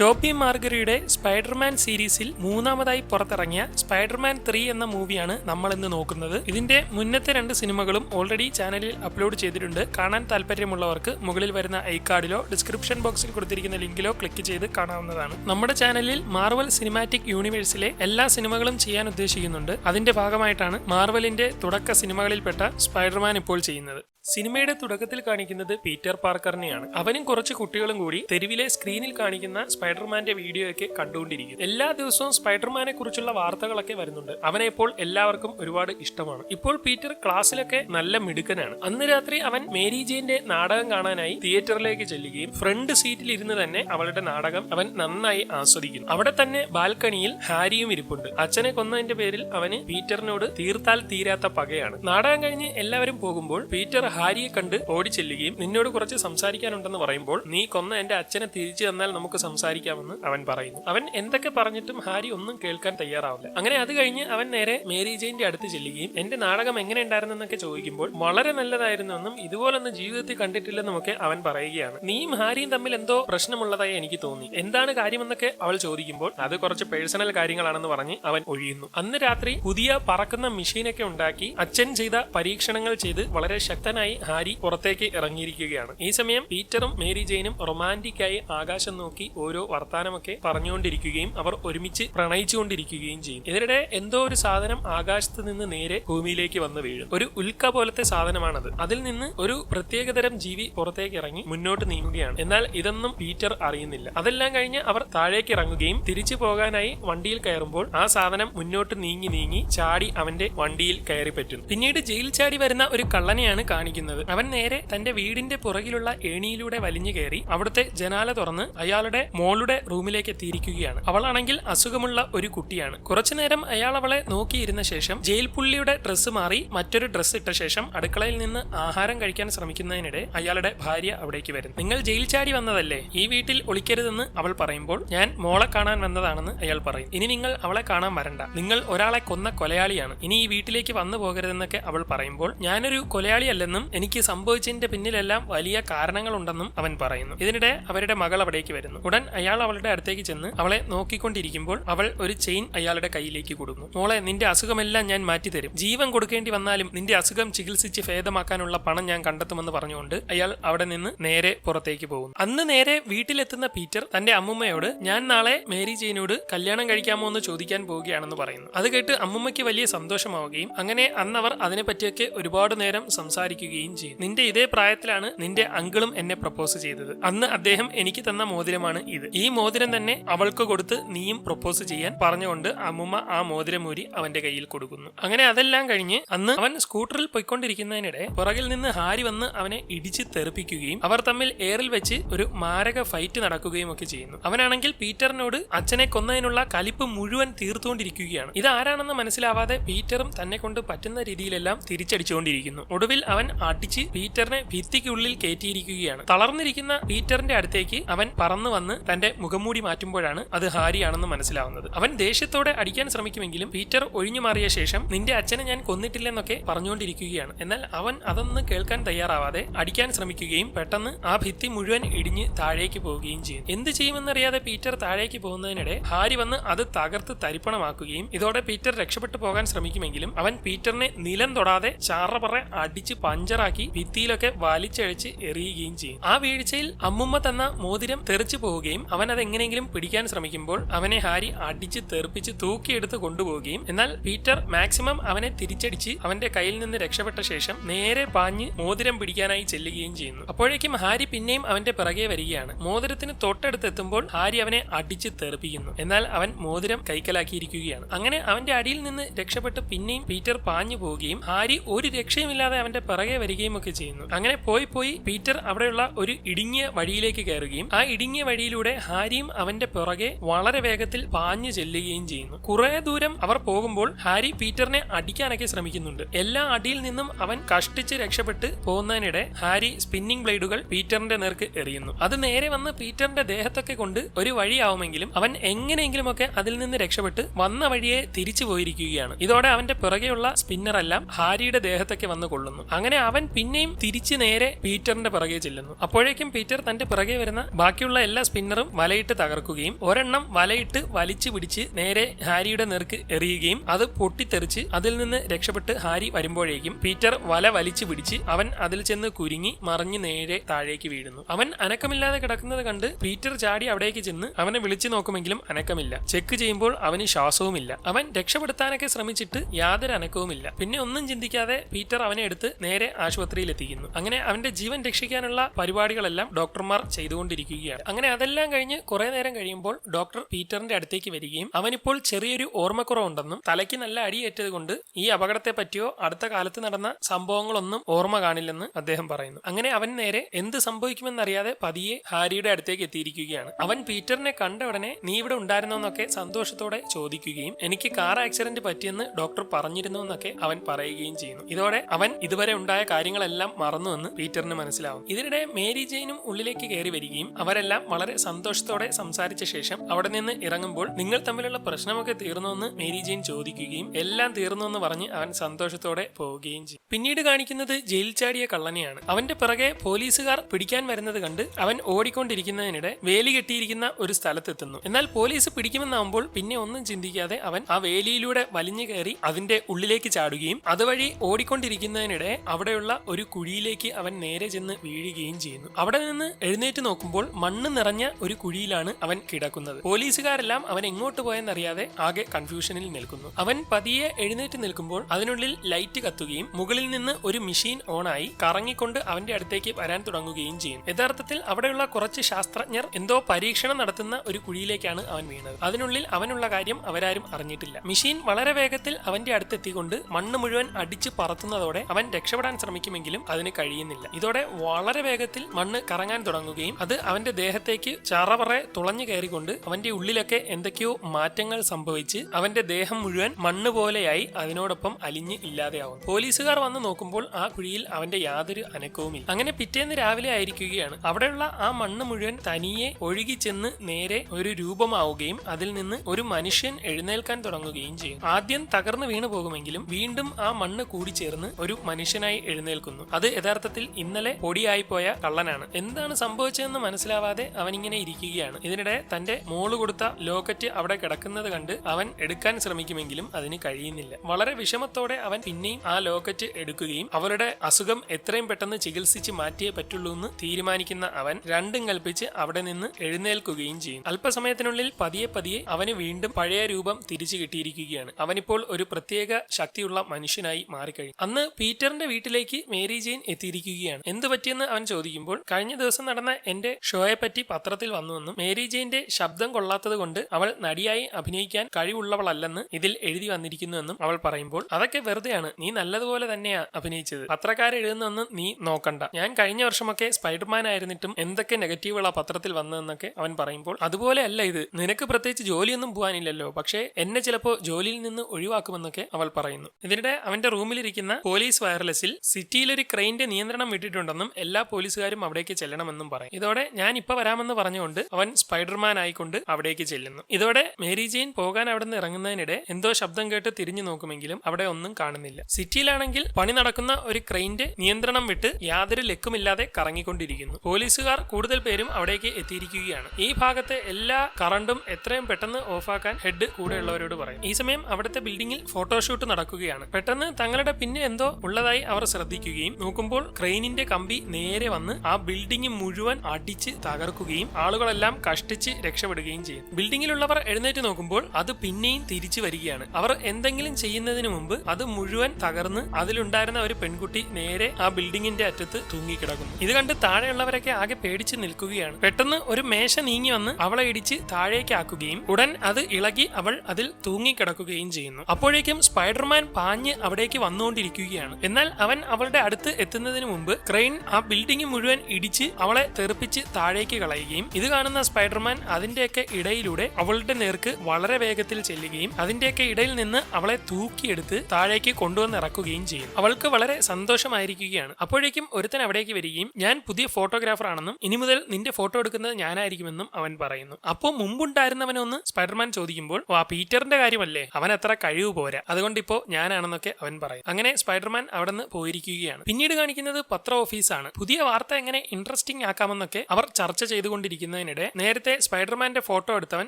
ടോപ്പി മാർഗരിയുടെ Spiderman സീരീസിൽ മൂന്നാമതായി പുറത്തിറങ്ങിയ സ്പൈഡർമാൻ ത്രീ എന്ന മൂവിയാണ് നമ്മൾ ഇന്ന് നോക്കുന്നത്. ഇതിന്റെ മുന്നത്തെ രണ്ട് സിനിമകളും ഓൾറെഡി ചാനലിൽ അപ്ലോഡ് ചെയ്തിട്ടുണ്ട്. കാണാൻ താല്പര്യമുള്ളവർക്ക് മുകളിൽ വരുന്ന ഐ കാർഡിലോ ഡിസ്ക്രിപ്ഷൻ ബോക്സിൽ കൊടുത്തിരിക്കുന്ന ലിങ്കിലോ ക്ലിക്ക് ചെയ്ത് കാണാവുന്നതാണ്. നമ്മുടെ ചാനലിൽ മാർവൽ സിനിമാറ്റിക് യൂണിവേഴ്സിലെ എല്ലാ സിനിമകളും ചെയ്യാൻ ഉദ്ദേശിക്കുന്നുണ്ട്. അതിന്റെ ഭാഗമായിട്ടാണ് മാർവലിന്റെ തുടക്ക സിനിമകളിൽപ്പെട്ട സ്പൈഡർമാൻ ഇപ്പോൾ ചെയ്യുന്നത്. സിനിമയുടെ തുടക്കത്തിൽ കാണിക്കുന്നത് പീറ്റർ പാർക്കറിനെയാണ്. അവനും കുറച്ച് കുട്ടികളും കൂടി തെരുവിലെ സ്ക്രീനിൽ കാണിക്കുന്ന സ്പൈഡർമാന്റെ വീഡിയോ ഒക്കെ കണ്ടുകൊണ്ടിരിക്കും എല്ലാ ദിവസവും സ്പൈഡർമാനെ കുറിച്ചുള്ള വാർത്തകളൊക്കെ വരുന്നുണ്ട്. അവനെ ഇപ്പോൾ എല്ലാവർക്കും ഒരുപാട് ഇഷ്ടമാണ്. ഇപ്പോൾ പീറ്റർ ക്ലാസ്സിലൊക്കെ നല്ല മിടുക്കനാണ്. അന്ന് രാത്രി അവൻ മേരി ജെയിന്റെ നാടകം കാണാനായി തിയേറ്ററിലേക്ക് ചെല്ലുകയും ഫ്രണ്ട് സീറ്റിൽ ഇരുന്ന് തന്നെ അവളുടെ നാടകം അവൻ നന്നായി ആസ്വദിക്കുന്നു. അവിടെ തന്നെ ബാൽക്കണിയിൽ ഹാരിയും ഇരിപ്പുണ്ട്. അച്ഛനെ കൊന്നതിന്റെ പേരിൽ അവന് പീറ്ററിനോട് തീർത്താൽ തീരാത്ത പകയാണ്. നാടകം കഴിഞ്ഞ് എല്ലാവരും പോകുമ്പോൾ പീറ്റർ ഹാരിയെ കണ്ട് ഓടി ചെല്ലുകയും നിന്നോട് കുറച്ച് സംസാരിക്കാനുണ്ടെന്ന് പറയുമ്പോൾ നീ കൊന്ന എന്റെ അച്ഛനെ തിരിച്ചു തന്നാൽ നമുക്ക് സംസാരിക്കാമെന്ന് അവൻ പറയുന്നു. അവൻ എന്തൊക്കെ പറഞ്ഞിട്ടും ഹാരി ഒന്നും കേൾക്കാൻ തയ്യാറാവില്ല. അങ്ങനെ അത് കഴിഞ്ഞ് അവൻ നേരെ മേരി ജെയിന്റെ അടുത്ത് ചെല്ലുകയും എന്റെ നാടകം എങ്ങനെ ഉണ്ടായിരുന്നെന്നൊക്കെ ചോദിക്കുമ്പോൾ വളരെ നല്ലതായിരുന്നെന്നും ഇതുപോലൊന്നും ജീവിതത്തിൽ കണ്ടിട്ടില്ലെന്നുമൊക്കെ അവൻ പറയുകയാണ്. നീയും ഹാരിയും തമ്മിൽ എന്തോ പ്രശ്നമുള്ളതായി എനിക്ക് തോന്നി. എന്താണ് കാര്യമെന്നൊക്കെ അവൾ ചോദിക്കുമ്പോൾ അത് കുറച്ച് പേഴ്സണൽ കാര്യങ്ങളാണെന്ന് പറഞ്ഞ് അവൻ ഒഴിയുന്നു. അന്ന് രാത്രി പുതിയ പറക്കുന്ന മെഷീനൊക്കെ ഉണ്ടാക്കി അച്ഛൻ ചെയ്ത പരീക്ഷണങ്ങൾ ചെയ്ത് വളരെ ശക്തനായി ഹാരി പുറത്തേക്ക് ഇറങ്ങിയിരിക്കുകയാണ്. ഈ സമയം പീറ്ററും മേരി ജെയിനും റൊമാന്റിക്കായി ആകാശം നോക്കി ഓരോ വർത്താനമൊക്കെ പറഞ്ഞുകൊണ്ടിരിക്കുകയും അവർ ഒരുമിച്ച് പ്രണയിച്ചുകൊണ്ടിരിക്കുകയും ചെയ്യും. ഇതിനിടെ എന്തോ ഒരു സാധനം ആകാശത്ത് നിന്ന് നേരെ ഭൂമിയിലേക്ക് വന്ന് വീഴും. ഒരു ഉൽക്ക പോലത്തെ സാധനമാണത്. അതിൽ നിന്ന് ഒരു പ്രത്യേകതരം ജീവി പുറത്തേക്ക് ഇറങ്ങി മുന്നോട്ട് നീങ്ങുകയാണ്. എന്നാൽ ഇതൊന്നും പീറ്റർ അറിയുന്നില്ല. അതെല്ലാം കഴിഞ്ഞ് അവർ താഴേക്ക് ഇറങ്ങുകയും തിരിച്ചു പോകാനായി വണ്ടിയിൽ കയറുമ്പോൾ ആ സാധനം മുന്നോട്ട് നീങ്ങി നീങ്ങി ചാടി അവന്റെ വണ്ടിയിൽ കയറി പറ്റും പിന്നീട് ജയിൽ ചാടി വരുന്ന ഒരു കള്ളനെയാണ് കാണിക്കുന്നത്. അവൻ നേരെ തന്റെ വീടിന്റെ പുറകിലുള്ള ഏണിയിലൂടെ വലിഞ്ഞു കയറി അവിടുത്തെ ജനാല തുറന്ന് അയാളുടെ മോളുടെ റൂമിലേക്ക് എത്തിയിരിക്കുകയാണ്. അവളാണെങ്കിൽ അസുഖമുള്ള ഒരു കുട്ടിയാണ്. കുറച്ചുനേരം അയാൾ അവളെ നോക്കിയിരുന്ന ശേഷം ജയിൽ പുള്ളിയുടെ ഡ്രസ്സ് മാറി മറ്റൊരു ഡ്രസ്സ് ഇട്ട ശേഷം അടുക്കളയിൽ നിന്ന് ആഹാരം കഴിക്കാൻ ശ്രമിക്കുന്നതിനിടെ അയാളുടെ ഭാര്യ അവിടേക്ക് വരും നിങ്ങൾ ജയിൽ ചാടി വന്നതല്ലേ? ഈ വീട്ടിൽ ഒളിക്കരുതെന്ന് അവൾ പറയുമ്പോൾ ഞാൻ മോളെ കാണാൻ വന്നതാണെന്ന് അയാൾ പറയും. ഇനി നിങ്ങൾ അവളെ കാണാൻ വരണ്ട. നിങ്ങൾ ഒരാളെ കൊന്ന കൊലയാളിയാണ്. ഇനി ഈ വീട്ടിലേക്ക് വന്നു പോകരുതെന്നൊക്കെ അവൾ പറയുമ്പോൾ ഞാനൊരു കൊലയാളിയല്ലെന്നും എനിക്ക് സംഭവിച്ചതിന്റെ പിന്നിലെല്ലാം വലിയ കാരണങ്ങളുണ്ടെന്നും അവൻ പറയുന്നു. ഇതിനിടെ അവരുടെ മകൾ അവിടേക്ക് വരുന്നു. ഉടൻ അയാൾ അവളുടെ അടുത്തേക്ക് ചെന്ന് അവളെ നോക്കിക്കൊണ്ടിരിക്കുമ്പോൾ അവൾ ഒരു ചെയിൻ അയാളുടെ കയ്യിലേക്ക് കൊടുക്കുന്നു. മോളെ നിന്റെ അസുഖമെല്ലാം ഞാൻ മാറ്റിത്തരും. ജീവൻ കൊടുക്കേണ്ടി വന്നാലും നിന്റെ അസുഖം ചികിത്സിച്ച് ഭേദമാക്കാനുള്ള പണം ഞാൻ കണ്ടെത്തുമെന്ന് പറഞ്ഞുകൊണ്ട് അയാൾ അവിടെ നിന്ന് നേരെ പുറത്തേക്ക് പോകുന്നു. അന്ന് നേരെ വീട്ടിലെത്തുന്ന പീറ്റർ തന്റെ അമ്മുമ്മയോട് ഞാൻ നാളെ മേരി ജെയിനോട് കല്യാണം കഴിക്കാമോ എന്ന് ചോദിക്കാൻ പോവുകയാണെന്ന് പറയുന്നു. അത് കേട്ട് അമ്മുമ്മയ്ക്ക് വലിയ സന്തോഷമാവുകയും അങ്ങനെ അന്നവർ അതിനെപ്പറ്റിയൊക്കെ ഒരുപാട് നേരം സംസാരിക്കുകയും ചെയ്യും നിന്റെ ഇതേ പ്രായത്തിലാണ് നിന്റെ അങ്കിളും എന്നെ പ്രപ്പോസ് ചെയ്തത്. അന്ന് അദ്ദേഹം എനിക്ക് തന്ന മോതിരമാണ് ഇത്. ഈ മോതിരം തന്നെ അവൾക്ക് കൊടുത്ത് നീയും പ്രപ്പോസ് ചെയ്യാൻ പറഞ്ഞുകൊണ്ട് അമ്മുമ്മ ആ മോതിരമൂരി അവന്റെ കയ്യിൽ കൊടുക്കുന്നു. അങ്ങനെ അതെല്ലാം കഴിഞ്ഞ് അന്ന് അവൻ സ്കൂട്ടറിൽ പോയിക്കൊണ്ടിരിക്കുന്നതിനിടെ പുറകിൽ നിന്ന് ഹാരി വന്ന് അവനെ ഇടിച്ച് തെറിപ്പിക്കുകയും അവർ തമ്മിൽ എയറിൽ വെച്ച് ഒരു മാരക ഫൈറ്റ് നടക്കുകയും ഒക്കെ ചെയ്യുന്നു. അവനാണെങ്കിൽ പീറ്ററിനോട് അച്ഛനെ കൊന്നതിനുള്ള കലിപ്പ് മുഴുവൻ തീർത്തുകൊണ്ടിരിക്കുകയാണ്. ഇത് ആരാണെന്ന് മനസ്സിലാവാതെ പീറ്ററും തന്നെ കൊണ്ട് പറ്റുന്ന രീതിയിലെല്ലാം തിരിച്ചടിച്ചുകൊണ്ടിരിക്കുന്നു. ഒടുവിൽ അവൻ അടിച്ച് പീറ്ററിനെ ഭിത്തിക്കുള്ളിൽ കയറ്റിയിരിക്കുകയാണ് തളർന്നിരിക്കുന്ന പീറ്ററിന്റെ അടുത്തേക്ക് അവൻ പറന്നു വന്ന് തന്റെ മുഖംമൂടി മാറ്റുമ്പോഴാണ് അത് ഹാരിയാണെന്ന് മനസ്സിലാവുന്നത്. അവൻ ദേഷ്യത്തോടെ അടിക്കാൻ ശ്രമിക്കുമെങ്കിലും പീറ്റർ ഒഴിഞ്ഞു മാറിയ ശേഷം നിന്റെ അച്ഛനെ ഞാൻ കൊന്നിട്ടില്ലെന്നൊക്കെ പറഞ്ഞുകൊണ്ടിരിക്കുകയാണ്. എന്നാൽ അവൻ അതൊന്നും കേൾക്കാൻ തയ്യാറാവാതെ അടിക്കാൻ ശ്രമിക്കുകയും പെട്ടെന്ന് ആ ഭിത്തി മുഴുവൻ ഇടിഞ്ഞ് താഴേക്ക് പോവുകയും ചെയ്യും. എന്ത് ചെയ്യുമെന്നറിയാതെ പീറ്റർ താഴേക്ക് പോകുന്നതിനിടെ ഹാരി വന്ന് അത് തകർത്ത് തരിപ്പണമാക്കുകയും ഇതോടെ പീറ്റർ രക്ഷപ്പെട്ടു പോകാൻ ശ്രമിക്കുമെങ്കിലും അവൻ പീറ്ററിനെ നിലം തൊടാതെ ചാറപറ അടിച്ച് പഞ്ചറാക്കി ഭിത്തിയിലൊക്കെ വലിച്ചഴിച്ച് എറിയുകയും ചെയ്യും. ആ വീഴ്ചയിൽ അമ്മുമ്മ തന്ന മോതിരം തെറിച്ചു പോവുകയും അവൻ അത് എങ്ങനെയെങ്കിലും പിടിക്കാൻ ശ്രമിക്കുമ്പോൾ അവനെ ഹാരി അടിച്ച് തെറിപ്പിച്ച് തൂക്കിയെടുത്ത് കൊണ്ടുപോവുകയും എന്നാൽ പീറ്റർ മാക്സിമം അവനെ തിരിച്ചടിച്ച് അവന്റെ കയ്യിൽ നിന്ന് രക്ഷപ്പെട്ട ശേഷം നേരെ പാഞ്ഞ് മോതിരം പിടിക്കാനായി ചെല്ലുകയും ചെയ്യുന്നു. അപ്പോഴേക്കും ഹാരി പിന്നെയും അവന്റെ പിറകെ വരികയാണ്. മോതിരത്തിന് തൊട്ടടുത്തെത്തുമ്പോൾ ഹാരി അവനെ അടിച്ച് തെറിപ്പിക്കുന്നു. എന്നാൽ അവൻ മോതിരം കൈക്കലാക്കിയിരിക്കുകയാണ്. അങ്ങനെ അവന്റെ അടിയിൽ നിന്ന് രക്ഷപ്പെട്ട് പിന്നെയും പീറ്റർ പാഞ്ഞു പോവുകയും ഹാരി ഒരു രക്ഷയുമില്ലാതെ അവന്റെ പിറകെ വരികയും ഒക്കെ ചെയ്യുന്നു. അങ്ങനെ പോയി പോയി പീറ്റർ അവിടെയുള്ള ഒരു ഇടുങ്ങിയ വഴിയിലേക്ക് കയറുകയും ആ ഇടുങ്ങിയ വഴിയിലൂടെ ഹാരിയും അവന്റെ പുറകെ വളരെ വേഗത്തിൽ പാഞ്ഞു ചെല്ലുകയും ചെയ്യുന്നു. കുറെ ദൂരം അവർ പോകുമ്പോൾ ഹാരി പീറ്ററിനെ അടിക്കാനൊക്കെ ശ്രമിക്കുന്നുണ്ട്. എല്ലാ അടിയിൽ നിന്നും അവൻ കഷ്ടിച്ച് രക്ഷപ്പെട്ട് പോകുന്നതിനിടെ ഹാരി സ്പിന്നിംഗ് ബ്ലേഡുകൾ പീറ്ററിന്റെ നേർക്ക് എറിയുന്നു. അത് നേരെ വന്ന് പീറ്ററിന്റെ ദേഹത്തൊക്കെ കൊണ്ട് ഒരു വഴിയാവുമെങ്കിലും അവൻ എങ്ങനെയെങ്കിലുമൊക്കെ അതിൽ നിന്ന് രക്ഷപ്പെട്ട് വന്ന വഴിയെ തിരിച്ചു പോയിരിക്കുകയാണ്. ഇതോടെ അവന്റെ പിറകെയുള്ള സ്പിന്നറെല്ലാം ഹാരിയുടെ ദേഹത്തൊക്കെ വന്ന് കൊള്ളുന്നു. അങ്ങനെ അവൻ പിന്നെയും തിരിച്ചു നേരെ പീറ്ററിന്റെ പിറകെ ചെല്ലുന്നു. അപ്പോഴേക്കും പീറ്റർ തന്റെ പിറകെ വരുന്ന ബാക്കിയുള്ള എല്ലാ സ്പിന്നറും വലയിട്ട് തകർക്കുകയും ഒരെണ്ണം വലയിട്ട് വലിച്ചു പിടിച്ച് നേരെ ഹാരിയുടെ നേർക്ക് എറിയുകയും അത് പൊട്ടിത്തെറിച്ച് അതിൽ നിന്ന് രക്ഷപ്പെട്ട് ഹാരി വരുമ്പോഴേക്കും പീറ്റർ വല വലിച്ചു പിടിച്ച് അവൻ അതിൽ ചെന്ന് കുരുങ്ങി മറിഞ്ഞു നേരെ താഴേക്ക് വീഴുന്നു. അവൻ അനക്കമില്ലാതെ കിടക്കുന്നത് കണ്ട് പീറ്റർ ചാടി അവിടേക്ക് ചെന്ന് അവനെ വിളിച്ചു നോക്കുമെങ്കിലും അനക്കമില്ല. ചെക്ക് ചെയ്യുമ്പോൾ അവന് ശ്വാസവുമില്ല. അവൻ രക്ഷപ്പെടുത്താനൊക്കെ ശ്രമിച്ചിട്ട് യാതൊരു അനക്കവുമില്ല. പിന്നെ ഒന്നും ചിന്തിക്കാതെ പീറ്റർ അവനെ എടുത്ത് നേരെ ആശുപത്രിയിൽ എത്തിക്കുന്നു അങ്ങനെ അവന്റെ ജീവൻ രക്ഷിക്കാനുള്ള പരിപാടികളെല്ലാം ഡോക്ടർമാർ ചെയ്തുകൊണ്ടിരിക്കുകയാണ്. അങ്ങനെ അതെല്ലാം കഴിഞ്ഞ് കുറെ നേരം കഴിയുമ്പോൾ ഡോക്ടർ പീറ്ററിന്റെ അടുത്തേക്ക് വരികയും അവനിപ്പോൾ ചെറിയൊരു ഓർമ്മക്കുറവുണ്ടെന്നും തലയ്ക്ക് നല്ല അടിയേറ്റത് കൊണ്ട് ഈ അപകടത്തെ പറ്റിയോ അടുത്ത കാലത്ത് നടന്ന സംഭവങ്ങളൊന്നും ഓർമ്മ കാണില്ലെന്ന് അദ്ദേഹം പറയുന്നു. അങ്ങനെ അവൻ നേരെ എന്ത് സംഭവിക്കുമെന്നറിയാതെ പതിയെ ഹാരിയുടെ അടുത്തേക്ക് എത്തിയിരിക്കുകയാണ്. അവൻ പീറ്ററിനെ കണ്ട ഉടനെ നീ ഇവിടെ ഉണ്ടായിരുന്നോ എന്നൊക്കെ സന്തോഷത്തോടെ ചോദിക്കുകയും എനിക്ക് കാർ ആക്സിഡന്റ് പറ്റിയെന്ന് ഡോക്ടർ പറഞ്ഞിരുന്നു എന്നൊക്കെ അവൻ പറയുകയും ചെയ്യുന്നു. ഇതോടെ അവൻ ഇതുവരെ ഉണ്ടായ കാര്യങ്ങളെല്ലാം മറന്നുവെന്ന് പീറ്ററിന് മനസ്സിലാവും. ഇതിനിടെ മേരി ജെയിനും ഉള്ളിലേക്ക് കയറി വരികയും അവരെല്ലാം വളരെ സന്തോഷത്തോടെ സംസാരിച്ച ശേഷം അവിടെ നിന്ന് ഇറങ്ങുമ്പോൾ നിങ്ങൾ തമ്മിലുള്ള പ്രശ്നമൊക്കെ തീർന്നുവെന്ന് മേരി ജെയിൻ ചോദിക്കുകയും എല്ലാം തീർന്നു എന്ന് പറഞ്ഞ് അവൻ സന്തോഷത്തോടെ പോവുകയും ചെയ്യും പിന്നീട് കാണിക്കുന്നത് ജയിൽ ചാടിയ കള്ളനെയാണ്. അവന്റെ പിറകെ പോലീസുകാർ പിടിക്കാൻ വരുന്നത് കണ്ട് അവൻ ഓടിക്കൊണ്ടിരിക്കുന്നതിനിടെ വേലി കെട്ടിയിരിക്കുന്ന ഒരു സ്ഥലത്തെത്തുന്നു. എന്നാൽ പോലീസ് പിടിക്കുമെന്നാവുമ്പോൾ പിന്നെ ഒന്നും ചിന്തിക്കാതെ അവൻ ആ വേലിയിലൂടെ വലിഞ്ഞു കയറി അതിന്റെ ഉള്ളിലേക്ക് ചാടുകയും അതുവഴി ഓടിക്കൊണ്ടിരിക്കുന്നതിനിടെ അവിടെയുള്ള ഒരു കുഴിയിലേക്ക് അവൻ നേരെ ചെന്ന് വീഴുകയും ചെയ്യുന്നു. അവിടെ നിന്ന് എഴുന്നേറ്റ് നോക്കുമ്പോൾ മണ്ണ് നിറഞ്ഞ ഒരു കുഴിയിലാണ് അവൻ കിടക്കുന്നത്. പോലീസുകാരെല്ലാം അവൻ എങ്ങോട്ട് പോയെന്നറിയാതെ ആകെ കൺഫ്യൂഷനിൽ നിൽക്കുന്നു. അവൻ പതിയെ എഴുന്നേറ്റ് നിൽക്കുമ്പോൾ അതിനുള്ളിൽ ലൈറ്റ് കത്തുകയും മുകളിൽ നിന്ന് ഒരു മെഷീൻ ഓണായി കറങ്ങിക്കൊണ്ട് അവന്റെ അടുത്തേക്ക് വരാൻ തുടങ്ങുകയും ചെയ്യും യഥാർത്ഥത്തിൽ അവിടെയുള്ള കുറച്ച് ശാസ്ത്രജ്ഞർ എന്തോ പരീക്ഷണം നടത്തുന്ന ഒരു കുഴിയിലേക്കാണ് അവൻ വീണത്. അതിനുള്ളിൽ അവനുള്ള കാര്യം അവരാരും അറിഞ്ഞിട്ടില്ല. മെഷീൻ വളരെ വേഗത്തിൽ അവന്റെ അടുത്തെത്തിക്കൊണ്ട് മണ്ണ് മുഴുവൻ അടിച്ച് പറത്തുന്നതോടെ അവൻ രക്ഷപ്പെടാൻ ശ്രമിക്കുമെങ്കിലും അതിന് കഴിയുന്നില്ല. ഇതോടെ വളരെ വേഗത്തിൽ മണ്ണ് കറങ്ങാൻ തുടങ്ങുകയും അത് അവന്റെ ദേഹത്തേക്ക് ചറവറെ തുളഞ്ഞു കയറിക്കൊണ്ട് അവന്റെ ഉള്ളിലൊക്കെ എന്തൊക്കെയോ മാറ്റങ്ങൾ സംഭവിച്ച് അവന്റെ ദേഹം മുഴുവൻ മണ്ണ് പോലെയായി അതിനോടൊപ്പം അലിഞ്ഞ് ഇല്ലാതെയാവും പോലീസുകാർ വന്ന് നോക്കുമ്പോൾ ആ കുഴിയിൽ അവന്റെ യാതൊരു അനക്കവുമില്ല. അങ്ങനെ പിറ്റേന്ന് രാവിലെ ആയിരിക്കുകയാണ്. അവിടെയുള്ള ആ മണ്ണ് മുഴുവൻ തനിയെ ഒഴുകി ചെന്ന് നേരെ ഒരു രൂപമാവുകയും അതിൽ നിന്ന് ഒരു മനുഷ്യൻ എഴുന്നേൽക്കാൻ തുടങ്ങുകയും ചെയ്യും. ആദ്യം തകർന്നു വീണു പോകുമെങ്കിലും വീണ്ടും ആ മണ്ണ് കൂടി ചേർന്ന് ഒരു മനുഷ്യനായി എഴുന്നേൽക്കുന്നു. അത് യഥാർത്ഥത്തിൽ ഇന്നലെ പൊടിയായി പോയ കള്ളനാണ്. എന്താണ് സംഭവിച്ചതെന്ന് മനസ്സിലാവാതെ അവൻ ഇങ്ങനെ ഇരിക്കുകയാണ്. ഇതിനിടെ തന്റെ മോൾ കൊടുത്ത ലോക്കറ്റ് അവിടെ കിടക്കുന്നത് കണ്ട് അവൻ എടുക്കാൻ ശ്രമിക്കുമെങ്കിലും അതിന് കഴിയുന്നില്ല. വളരെ വിഷമത്തോടെ അവൻ പിന്നെയും ആ ലോക്കറ്റ് എടുക്കുകയും അവരുടെ അസുഖം എത്രയും പെട്ടെന്ന് ചികിത്സിച്ച് മാറ്റിയേ പറ്റുള്ളൂ എന്ന് തീരുമാനിക്കുന്ന അവൻ രണ്ടും കൽപ്പിച്ച് അവിടെ നിന്ന് എഴുന്നേൽക്കുകയും ചെയ്യും. അല്പസമയത്തിനുള്ളിൽ പതിയെ പതിയെ അവന് വീണ്ടും പഴയ രൂപം തിരിച്ചു കിട്ടിയിരിക്കുകയാണ്. അവനിപ്പോൾ ഒരു പ്രത്യേക ശക്തിയുള്ള മനുഷ്യനായി മാറിക്കഴിഞ്ഞു. അന്ന് പീറ്ററിന്റെ വീട്ടിലേക്ക് മേരി ജെയിൻ എത്തിയിരിക്കുകയാണ്. എന്ത് പറ്റിയെന്ന് അവൻ ചോദിക്കുമ്പോൾ കഴിഞ്ഞ ദിവസം നടന്ന എന്റെ ഷോയെ പറ്റി പത്രത്തിൽ വന്നുവെന്നും മേരി ജെയിന്റെ ശബ്ദം കൊള്ളാത്തത് കൊണ്ട് അവൾ നടിയായി അഭിനയിക്കാൻ കഴിവുള്ളവളല്ലെന്ന് ഇതിൽ എഴുതി വന്നിരിക്കുന്നുവെന്നും അവൾ പറയുമ്പോൾ അതൊക്കെ വെറുതെയാണ്. നീ നല്ലതുപോലെ തന്നെയാ അഭിനയിച്ചത്. പത്രക്കാരെഴുതുന്നൊന്നും നീ നോക്കണ്ട. ഞാൻ കഴിഞ്ഞ വർഷമൊക്കെ സ്പൈഡർമാൻ ആയിരുന്നിട്ടും എന്തൊക്കെ നെഗറ്റീവുകളാ പത്രത്തിൽ വന്നതെന്നൊക്കെ അവൻ പറയുമ്പോൾ അതുപോലെ അല്ല ഇത്. നിനക്ക് പ്രത്യേകിച്ച് ജോലിയൊന്നും പോകാനില്ലല്ലോ പക്ഷേ എന്നെ ചിലപ്പോ ജോലിയിൽ നിന്ന് ഒഴിവാക്കുമെന്നൊക്കെ അവൾ പറയുന്നു. ഇതിനിടെ അവന്റെ റൂമിലിരിക്കുന്ന പോലീസ് വയർലെസ്സിൽ സിറ്റിയിൽ ഒരു ക്രെയിന്റെ നിയന്ത്രണം വിട്ടിട്ടുണ്ടെന്നും എല്ലാ പോലീസുകാരും അവിടേക്ക് ചെല്ലണമെന്നും പറയും. ഇതോടെ ഞാൻ ഇപ്പൊ വരാമെന്ന് പറഞ്ഞുകൊണ്ട് അവൻ സ്പൈഡർമാൻ ആയിക്കൊണ്ട് അവിടേക്ക് ചെല്ലുന്നു. ഇതോടെ മേരി ജെയിൻ പോകാൻ അവിടെ നിന്ന് ഇറങ്ങുന്നതിനിടെ എന്തോ ശബ്ദം കേട്ട് തിരിഞ്ഞു നോക്കുമെങ്കിലും അവിടെ ഒന്നും കാണുന്നില്ല. സിറ്റിയിലാണെങ്കിൽ പണി നടക്കുന്ന ഒരു ക്രെയിന്റെ നിയന്ത്രണം വിട്ട് യാതൊരു ലക്കുമില്ലാതെ കറങ്ങിക്കൊണ്ടിരിക്കുന്നു. പോലീസുകാർ കൂടുതൽ പേരും അവിടേക്ക് എത്തിയിരിക്കുകയാണ്. ഈ ഭാഗത്തെ എല്ലാ കറണ്ടും എത്രയും പെട്ടെന്ന് ഓഫാക്കാൻ ഹെഡ് കൂടെയുള്ളവരോട് പറയും. ഈ സമയം അവിടുത്തെ ബിൽഡിംഗിൽ ഫോട്ടോഷൂട്ട് നടക്കുകയാണ്. പെട്ടെന്ന് തങ്ങളുടെ പിന്നെ എന്തോ ഉള്ളതായി അവർ ശ്രദ്ധിക്കുകയും നോക്കുമ്പോൾ ക്രെയിനിന്റെ കമ്പി നേരെ വന്ന് ആ ബിൽഡിംഗ് മുഴുവൻ അടിച്ച് തകർക്കുകയും ആളുകളെല്ലാം കഷ്ടിച്ച് രക്ഷപ്പെടുകയും ചെയ്യും. ബിൽഡിംഗിലുള്ളവർ എഴുന്നേറ്റ് നോക്കുമ്പോൾ അത് പിന്നെയും തിരിച്ചു വരികയാണ്. അവർ എന്തെങ്കിലും ചെയ്യുന്നതിന് മുമ്പ് അത് മുഴുവൻ തകർന്ന് അതിലുണ്ടായിരുന്ന ഒരു പെൺകുട്ടി നേരെ ആ ബിൽഡിംഗിന്റെ അറ്റത്ത് തൂങ്ങിക്കിടക്കുന്നു. ഇത് കണ്ട് താഴെയുള്ളവരൊക്കെ ആകെ പേടിച്ച് നിൽക്കുകയാണ്. പെട്ടെന്ന് ഒരു മേശ നീങ്ങി വന്ന് അവളെ ഇടിച്ച് താഴേക്കാക്കുകയും ഉടൻ അത് ഇളകി അവൾ അതിൽ തൂങ്ങിക്കിടക്കുകയും ചെയ്യുന്നു. അപ്പോഴേക്കും സ്പൈഡർമാൻ പാഞ്ഞ് അവിടേക്ക് വന്നുകൊണ്ടിരിക്കുകയാണ്. എന്നാൽ അവൻ അവളുടെ അടുത്ത് എത്തുന്നതിന് മുമ്പ് ക്രെയിൻ ആ ബിൽഡിംഗ് മുഴുവൻ ഇടിച്ച് അവളെ തെറിപ്പിച്ച് താഴേക്ക് കളയുകയും ഇത് കാണുന്ന സ്പൈഡർമാൻ അതിന്റെയൊക്കെ ഇടയിലൂടെ അവളുടെ നേർക്ക് വളരെ വേഗത്തിൽ ചെല്ലുകയും അതിന്റെയൊക്കെ ഇടയിൽ നിന്ന് അവളെ തൂക്കിയെടുത്ത് താഴേക്ക് കൊണ്ടുവന്ന് ഇറക്കുകയും ചെയ്യും. അവൾക്ക് വളരെ സന്തോഷമായിരിക്കുകയാണ്. അപ്പോഴേക്കും ഒരുത്തൻ അവിടേക്ക് വരികയും ഞാൻ പുതിയ ഫോട്ടോഗ്രാഫർ ആണെന്നും ഇനി മുതൽ നിന്റെ ഫോട്ടോ എടുക്കുന്നത് ഞാനായിരിക്കുമെന്നും അവൻ പറയുന്നു. അപ്പോൾ മുമ്പുണ്ടായിരുന്നവനൊന്ന് സ്പൈഡർമാൻ ചോദിക്കുമ്പോൾ ആ പീറ്ററിന്റെ കാര്യമല്ലേ? അവൻ അത്ര കഴിവ് പോരാ അതുകൊണ്ട് ഇപ്പോ ഞാനാണെന്നൊക്കെ അവൻ പറയും. അങ്ങനെ സ്പൈഡർമാൻ അവിടെ നിന്ന് പോയി പോയിരിക്കുകയാണ്. പിന്നീട് കാണിക്കുന്നത് പത്ര ഓഫീസാണ്. പുതിയ വാർത്ത എങ്ങനെ ഇൻട്രസ്റ്റിംഗ് ആക്കാമെന്നൊക്കെ അവർ ചർച്ച ചെയ്തുകൊണ്ടിരിക്കുന്നതിനിടെ നേരത്തെ സ്പൈഡർമാന്റെ ഫോട്ടോ എടുത്തവൻ